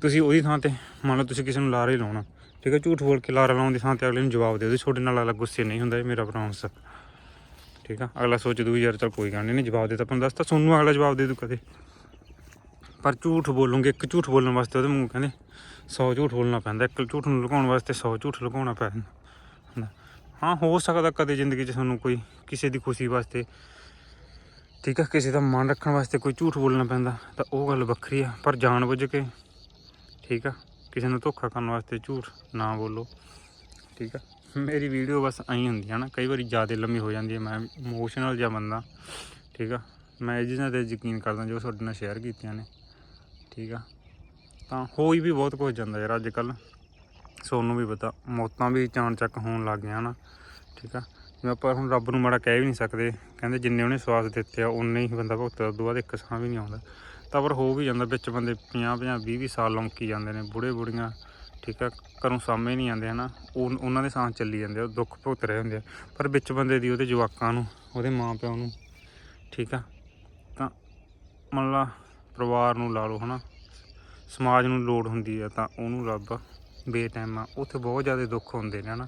ਤੁਸੀਂ ਉਹਦੀ ਥਾਂ ਤੇ ਮੰਨ ਲਓ ਤੁਸੀਂ ਕਿਸੇ ਨੂੰ ਲਾਰਾ ਹੀ ਲਾਉਣਾ ਠੀਕ ਆ ਝੂਠ ਬੋਲ ਕੇ ਲਾਰਾ ਲਾਉਣ ਦੀ ਥਾਂ ਤੇ ਅਗਲੇ ਨੂੰ ਜਵਾਬ ਦੇ ਦਿਓ, ਤੁਹਾਡੇ ਨਾਲ ਅਗਲਾ ਗੁੱਸੇ ਨਹੀਂ ਹੁੰਦਾ, ਇਹ ਮੇਰਾ ਪ੍ਰੋਮਿਸ ਠੀਕ ਆ, ਅਗਲਾ ਸੋਚ ਦੂ ਯਾਰ ਚਲ ਕੋਈ ਗੱਲ ਨਹੀਂ ਇਹਨੇ ਜਵਾਬ ਦਿੱਤਾ ਤੁਹਾਨੂੰ ਦੱਸਤਾ ਤੁਹਾਨੂੰ ਅਗਲਾ ਜਵਾਬ ਦੇ ਦੂ ਕਦੇ। ਪਰ ਝੂਠ ਬੋਲੋਗੇ, ਇੱਕ ਝੂਠ ਬੋਲਣ ਵਾਸਤੇ ਉਹਦੇ ਮੂੰਹ ਕਹਿੰਦੇ 100 ਝੂਠ ਬੋਲਣਾ ਪੈਂਦਾ, ਇੱਕ ਝੂਠ ਨੂੰ ਲੁਕਾਉਣ ਵਾਸਤੇ 100 ਝੂਠ ਲੁਕਾਉਣਾ ਪੈਂਦਾ। ਹਾਂ, ਹੋ ਸਕਦਾ ਕਦੇ ਜ਼ਿੰਦਗੀ 'ਚ ਤੁਹਾਨੂੰ ਕੋਈ ਕਿਸੇ ਦੀ ਖੁਸ਼ੀ ਵਾਸਤੇ, ਠੀਕ ਆ, ਕਿਸੇ ਦਾ ਮਨ ਰੱਖਣ ਵਾਸਤੇ ਕੋਈ ਝੂਠ ਬੋਲਣਾ ਪੈਂਦਾ, ਤਾਂ ਉਹ ਗੱਲ ਵੱਖਰੀ ਆ, ਪਰ ਜਾਣ ਬੁੱਝ ਕੇ, ਠੀਕ ਆ ਕਿਸੇ ਨੂੰ ਧੋਖਾ ਕਰਨ ਵਾਸਤੇ ਝੂਠ ਨਾ ਬੋਲੋ, ਠੀਕ ਆ? ਮੇਰੀ ਵੀਡੀਓ ਬਸ ਐਂ ਹੁੰਦੀ ਹੈ ਨਾ, ਕਈ ਵਾਰੀ ਜ਼ਿਆਦਾ ਲੰਮੀ ਹੋ ਜਾਂਦੀ ਹੈ ਮੈਂ ਇਮੋਸ਼ਨਲ ਜਿਹਾ ਬੰਦਾ, ਠੀਕ ਆ? ਮੈਂ ਇਹ ਜਿਹਨਾਂ ਤੇ ਯਕੀਨ ਕਰਦਾ ਜੋ ਤੁਹਾਡੇ ਨਾਲ ਸ਼ੇਅਰ ਕੀਤੀਆਂ ਨੇ, ਠੀਕ ਆ? ਤਾਂ ਹੋਈ ਵੀ ਬਹੁਤ ਕੁਝ ਜਾਂਦਾ ਯਾਰ ਅੱਜ ਕੱਲ ਸੋਨੂੰ ਵੀ ਪਤਾ, ਮੌਤਾਂ ਵੀ ਚਾਣ ਚੱਕ ਹੋਣ ਲੱਗ ਗਈਆਂ ਨਾ, ਠੀਕ ਆ? ਜਿਵੇਂ ਆਪਾਂ ਹੁਣ ਰੱਬ ਨੂੰ ਮਾੜਾ ਕਹਿ ਵੀ ਨਹੀਂ ਸਕਦੇ, ਕਹਿੰਦੇ ਜਿੰਨੇ ਉਹਨੇ ਸਵਾਸ ਦਿੱਤੇ ਆ ਉਨੇ ਹੀ ਬੰਦਾ ਭੁਗਤਦਾ ਉਦੋਂ ਬਾਅਦ ਇੱਕ ਸਾਹ ਵੀ ਨਹੀਂ ਆਉਂਦਾ। ਤਾਂ ਪਰ ਹੋ ਵੀ ਜਾਂਦਾ ਵਿੱਚ ਬੰਦੇ 50 50 20 20 ਸਾਲ ਲੰਕੀ ਜਾਂਦੇ ਨੇ, ਬੁੜੇ ਬੁੜੀਆਂ, ਠੀਕ ਆ ਘਰੋਂ ਸਾਹਮਣੇ ਨਹੀਂ ਆਉਂਦੇ, ਹਨਾ। ਉਹ, ਉਹਨਾਂ ਦੇ ਸਾਹ ਚੱਲੀ ਜਾਂਦੇ ਉਹ ਦੁੱਖ ਭੁਗਤ ਰਹੇ ਹੁੰਦੇ ਆ। ਪਰ ਵਿੱਚ ਬੰਦੇ ਦੀ ਉਹਦੇ ਜਵਾਕਾਂ ਨੂੰ, ਉਹਦੇ ਮਾਂ ਪਿਓ ਨੂੰ, ਠੀਕ ਆ, ਤਾਂ ਮੰਨ ਲਾ ਪਰਿਵਾਰ ਨੂੰ ਲਾ ਲਓ, ਹਨਾ। ਸਮਾਜ ਨੂੰ ਲੋੜ ਹੁੰਦੀ ਹੈ ਤਾਂ ਉਹਨੂੰ ਰੱਬ ਬੇਟਾਈਮ ਆ, ਉੱਥੇ ਬਹੁਤ ਜ਼ਿਆਦਾ ਦੁੱਖ ਹੁੰਦੇ ਨੇ, ਹਨਾ।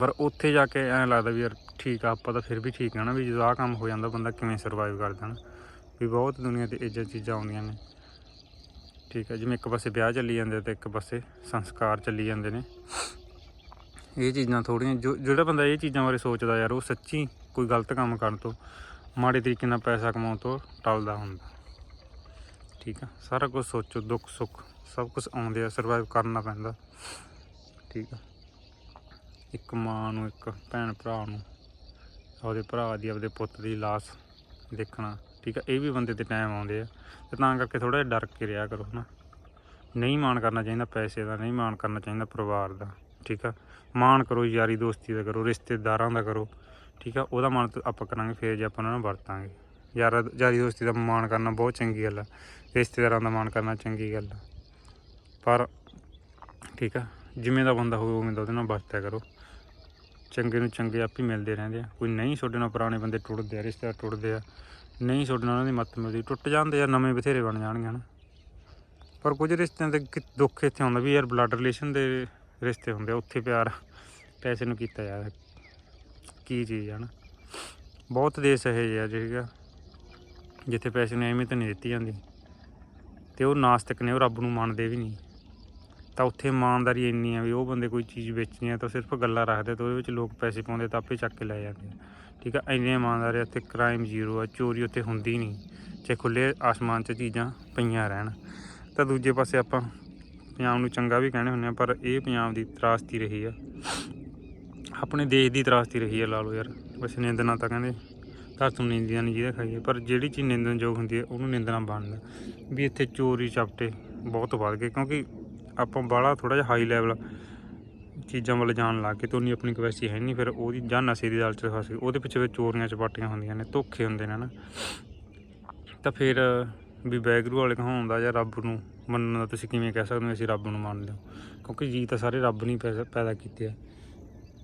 ਪਰ ਉੱਥੇ ਜਾ ਕੇ ਐਂ ਲੱਗਦਾ ਵੀ ਯਾਰ ਠੀਕ ਆ, ਆਪਾਂ ਤਾਂ ਫਿਰ ਵੀ ਠੀਕ ਆ ਨਾ ਵੀ ਜਦੋਂ ਆਹ ਕੰਮ ਹੋ ਜਾਂਦਾ, ਬੰਦਾ ਕਿਵੇਂ ਸਰਵਾਈਵ ਕਰਦਾ ਨਾ ਵੀ ਬਹੁਤ ਦੁਨੀਆ ਤੇ ਇੱਜਤ ਚੀਜ਼ਾਂ ਆਉਂਦੀਆਂ ਨੇ। ਠੀਕ ਹੈ, ਜਿਵੇਂ ਇੱਕ ਪਾਸੇ ਵਿਆਹ ਚੱਲੀ ਜਾਂਦੇ ਤੇ ਇੱਕ ਪਾਸੇ ਸੰਸਕਾਰ ਚੱਲੀ ਜਾਂਦੇ ਨੇ। ਇਹ ਚੀਜ਼ਾਂ ਥੋੜੀਆਂ ਜੋ, ਜਿਹੜਾ ਬੰਦਾ ਇਹ ਚੀਜ਼ਾਂ ਬਾਰੇ ਸੋਚਦਾ ਯਾਰ, ਉਹ ਸੱਚੀ ਕੋਈ ਗਲਤ ਕੰਮ ਕਰਨ ਤੋਂ, ਮਾੜੇ ਤਰੀਕੇ ਨਾਲ ਪੈਸਾ ਕਮਾਉਣ ਤੋਂ ਟਲਦਾ ਹੁੰਦਾ। ਠੀਕ ਆ ਸਾਰਾ ਕੁਝ ਸੋਚੋ, ਦੁੱਖ, ਸੁੱਖ, ਸਭ ਕੁਝ ਆਉਂਦੇ ਆ ਸਰਵਾਈਵ ਕਰਨਾ ਪੈਂਦਾ। ਠੀਕ ਆ ਇੱਕ ਮਾਂ ਨੂੰ, ਇੱਕ ਭੈਣ ਭਰਾ ਨੂੰ ਉਹਦੇ ਭਰਾ ਦੀ, ਆਪਦੇ ਪੁੱਤ ਦੀ ਲਾਸ਼ ਦੇਖਣਾ ਠੀਕ ਆ, ਇਹ ਵੀ ਬੰਦੇ ਤੇ ਟਾਈਮ ਆਉਂਦੇ ਆ। ਤੇ ਤਾਂ ਕਰਕੇ ਥੋੜਾ ਜਿਹਾ ਡਰ ਕੇ ਰਿਹਾ ਕਰੋ ਨਾ ਨਹੀਂ ਮਾਣ ਕਰਨਾ ਚਾਹੀਦਾ ਪੈਸੇ ਦਾ, ਨਹੀਂ ਮਾਣ ਕਰਨਾ ਚਾਹੀਦਾ ਪਰਿਵਾਰ ਦਾ, ਠੀਕ ਆ। ਮਾਣ ਕਰੋ ਯਾਰੀ ਦੋਸਤੀ ਦਾ ਕਰੋ, ਰਿਸ਼ਤੇਦਾਰਾਂ ਦਾ ਕਰੋ, ਠੀਕ ਆ। ਉਹਦਾ ਮਾਣ ਤਾਂ ਆਪਾਂ ਕਰਾਂਗੇ, ਫਿਰ ਜੇ ਆਪਾਂ ਉਹਨਾਂ ਨਾਲ ਵਰਤਾਂਗੇ। ਯਾਰਾ, ਯਾਰੀ ਦੋਸਤੀ ਦਾ ਮਾਣ ਕਰਨਾ ਬਹੁਤ ਚੰਗੀ ਗੱਲ ਆ। ਰਿਸ਼ਤੇਦਾਰਾਂ ਦਾ ਮਾਣ ਕਰਨਾ ਚੰਗੀ ਗੱਲ ਆ। ਪਰ ਠੀਕ ਆ, ਜਿਵੇਂ ਦਾ ਬੰਦਾ ਹੋਵੇ ਉਵੇਂ ਦਾ ਉਹਦੇ ਨਾਲ ਵਰਤਿਆ ਕਰੋ। ਚੰਗੇ ਨੂੰ ਚੰਗੇ ਆਪ ਹੀ ਮਿਲਦੇ ਰਹਿੰਦੇ ਆ। ਕੋਈ ਨਹੀਂ ਛੋਡੇ ਨਾਲ ਪੁਰਾਣੇ ਬੰਦੇ ਟੁੱਟਦੇ ਆ, ਰਿਸ਼ਤੇਦਾਰ ਟੁੱਟਦੇ ਆ। ਨਹੀਂ ਛੋਡੇ ਉਹਨਾਂ ਦੀ ਮੱਤ ਮਿਲਦੀ। ਟੁੱਟ ਜਾਂਦੇ ਆ, ਨਵੇਂ ਬਥੇਰੇ ਬਣ ਜਾਣਗੇ ਹਨਾ। ਪਰ ਕੁਝ ਰਿਸ਼ਤਿਆਂ ਦੇ ਕਿ- ਦੁੱਖ ਇੱਥੇ ਹੁੰਦਾ ਵੀ ਯਾਰ ਬਲੱਡ ਰਿਲੇਸ਼ਨ ਦੇ ਰਿਸ਼ਤੇ ਹੁੰਦੇ ਆ, ਉੱਥੇ ਪਿਆਰ ਪੈਸੇ ਨੂੰ ਕੀਤਾ ਜਾਂਦਾ ਕੀ ਚੀਜ਼ ਹੈ ਨਾ ਬਹੁਤ ਦੇਸ਼ ਇਹੋ ਜਿਹੇ ਆ ਜਿਹੜਾ ਜਿੱਥੇ ਪੈਸੇ ਨੂੰ ਅਹਿਮੀਅਤ ਨਹੀਂ ਦਿੱਤੀ ਜਾਂਦੀ। ਤੇ ਉਹ ਨਾਸਤਿਕ ਨੇ, ਉਹ ਰੱਬ ਨੂੰ ਮੰਨਦੇ ਵੀ ਨਹੀਂ। ਤਾਂ ਉੱਥੇ ਇਮਾਨਦਾਰੀ ਇੰਨੀ ਆ ਵੀ ਉਹ ਬੰਦੇ ਕੋਈ ਚੀਜ਼ ਵੇਚਣੀ ਆ ਤਾਂ ਸਿਰਫ ਗੱਲਾਂ ਰੱਖਦੇ ਤਾਂ ਉਹਦੇ ਵਿੱਚ ਲੋਕ ਪੈਸੇ ਪਾਉਂਦੇ ਤਾਂ ਆਪੇ ਚੱਕ ਕੇ ਲੈ ਜਾਂਦੇ ਆ। ਠੀਕ ਆ, ਇੰਨੇ ਇਮਾਨਦਾਰ ਆ ਇੱਥੇ ਕ੍ਰਾਈਮ ਜ਼ੀਰੋ ਆ, ਚੋਰੀ ਉੱਥੇ ਹੁੰਦੀ ਨਹੀਂ। ਚਾਹੇ ਖੁੱਲੇ ਆਸਮਾਨ 'ਚ ਚੀਜ਼ਾਂ ਪਈਆਂ ਰਹਿਣ। ਤਾਂ ਦੂਜੇ ਪਾਸੇ ਆਪਾਂ ਪੰਜਾਬ ਨੂੰ ਚੰਗਾ ਵੀ ਕਹਿੰਦੇ ਹੁੰਦੇ ਆ, ਪਰ ਇਹ ਪੰਜਾਬ ਦੀ ਤਰਾਸਤੀ ਰਹੀ ਆ। ਆਪਣੇ ਦੇਸ਼ ਦੀ ਤਰਾਸਤੀ ਰਹੀ ਆ, ਲਾ ਲਓ ਯਾਰ। ਬਸ ਨਿੰਦਣਾ ਤਾਂ ਕਹਿੰਦੇ, ਘਰ ਤੋਂ ਨਿੰਦੀਆਂ ਨਹੀਂ ਜਿਹਦੇ ਖਾਈਏ, ਪਰ ਜਿਹੜੀ ਚੀਜ਼ ਨਿੰਦਣਯੋਗ ਹੁੰਦੀ ਹੈ ਉਹਨੂੰ ਨਿੰਦਣਾ ਬਣਦਾ। ਵੀ ਇੱਥੇ ਚੋਰੀ ਚਪਟੇ ਬਹੁਤ ਵੱਧ ਗਏ, ਕਿਉਂਕਿ ਆਪਾਂ ਬਾਹਲਾ ਥੋੜਾ ਜਿਹਾ ਹਾਈ ਲੈਵਲ ਚੀਜ਼ਾਂ ਵੱਲ ਜਾਣ ਲੱਗ ਕੇ ਤੇ ਉਨੀ ਆਪਣੀ ਕਵੈਸੀ ਹੈ ਨਹੀਂ, ਫਿਰ ਉਹਦੀ ਜਾਂ ਨਸ਼ੇ ਦੀ ਦਾਲ ਚ ਫਸ ਗਏ ਉਹਦੇ ਪਿੱਛੇ ਫਿਰ ਚੋਰੀਆਂ ਚਪਾਟੀਆਂ ਹੁੰਦੀਆਂ ਨੇ, ਧੋਖੇ ਹੁੰਦੇ ਨੇ ਨਾ। ਤਾਂ ਫਿਰ ਵੀ ਬੈਗਰੂ ਵਾਲੇ ਕਹਾਉਣ ਦਾ ਜਾਂ ਰੱਬ ਨੂੰ ਮੰਨਣ ਦਾ ਤੁਸੀਂ ਕਿਵੇਂ ਕਹਿ ਸਕਦੇ ਹੋ, ਅਸੀਂ ਰੱਬ ਨੂੰ ਮੰਨਦੇ ਹਾਂ ਕਿਉਂਕਿ ਜੀ ਤਾਂ ਸਾਰੇ ਰੱਬ ਨੇ ਹੀ ਪੈਦਾ ਕੀਤੇ ਆ।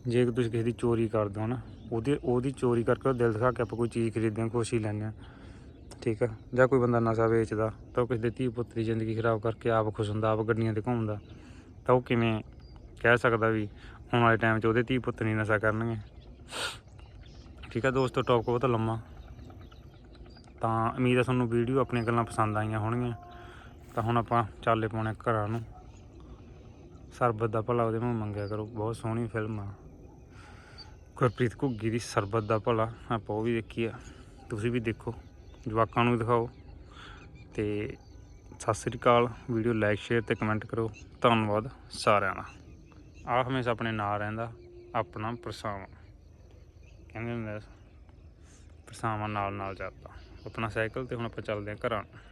ਜੇ ਤੁਸੀਂ ਕਿਸੇ ਦੀ ਚੋਰੀ ਕਰਦੇ ਹੋ ਨਾ, ਉਹਦੀ ਉਹਦੀ ਚੋਰੀ ਕਰਕੇ ਉਹ ਦਿਲ ਦਿਖਾ ਕੇ ਆਪਾਂ ਕੋਈ ਚੀਜ਼ ਖਰੀਦਦੇ ਹਾਂ, ਖੁਸ਼ੀ ਲੈਂਦੇ ਹਾਂ। ਠੀਕ ਆ? ਜਾਂ ਕੋਈ ਬੰਦਾ ਨਸ਼ਾ ਵੇਚਦਾ, ਤਾਂ ਉਹ ਕਿਸੇ ਦੇ ਧੀ ਪੁੱਤ ਦੀ ਜ਼ਿੰਦਗੀ ਖਰਾਬ ਕਰਕੇ ਆਪ ਖੁਸ਼ ਹੁੰਦਾ, ਆਪ ਗੱਡੀਆਂ ਤੇ ਘੁੰਮਦਾ। ਤਾਂ ਉਹ ਕਿਵੇਂ ਕਹਿ ਸਕਦਾ ਵੀ ਆਉਣ ਵਾਲੇ ਟਾਈਮ 'ਚ ਉਹਦੇ ਧੀ ਪੁੱਤ ਨਹੀਂ ਨਸ਼ਾ ਕਰਨਗੇ। ਠੀਕ ਆ, ਦੋਸਤੋ ਟੌਪ ਬਹੁਤ ਲੰਮਾ। ਤਾਂ ਉਮੀਦ ਆ ਤੁਹਾਨੂੰ ਵੀਡੀਓ ਆਪਣੀਆਂ ਗੱਲਾਂ ਪਸੰਦ ਆਈਆਂ ਹੋਣਗੀਆਂ। ਤਾਂ ਹੁਣ ਆਪਾਂ ਚਾਲੇ ਪਾਉਣੇ ਘਰਾਂ ਨੂੰ। ਸਰਬਤ ਦਾ ਭਲਾ ਉਹਦੇ ਮੂੰਹ ਮੰਗਿਆ ਕਰੋ। ਬਹੁਤ ਸੋਹਣੀ ਫਿਲਮ ਆ। ਗੁਰਪ੍ਰੀਤ ਘੁੱਗੀ ਦੀ ਸਰਬਤ ਦਾ ਭਲਾ। ਆਪਾਂ ਉਹ ਵੀ ਦੇਖੀ ਆ। ਤੁਸੀਂ ਵੀ ਦੇਖੋ। ਜਵਾਕਾਂ ਨੂੰ ਵੀ ਦਿਖਾਓ। ਤੇ ਸਤਿ ਸ੍ਰੀ ਅਕਾਲ। ਵੀਡੀਓ ਲਾਈਕ ਸ਼ੇਅਰ ਤੇ ਕਮੈਂਟ ਕਰੋ। ਧੰਨਵਾਦ ਸਾਰਿਆਂ ਦਾ। ਆ ਹਮੇਸ਼ਾ ਆਪਣੇ ਨਾਲ ਰਹਿੰਦਾ ਆਪਣਾ ਪਰਸਾਵਾ। ਕਹਿੰਦੇ ਹੁੰਦੇ ਆ, ਪਰਸਾਵਾ ਨਾਲ ਨਾਲ ਜਾਂਦਾ ਆਪਣਾ ਸਾਈਕਲ ਤੇ ਹੁਣ ਆਪਾਂ ਚੱਲਦੇ ਹਾਂ ਘਰਾਂ ਨੂੰ।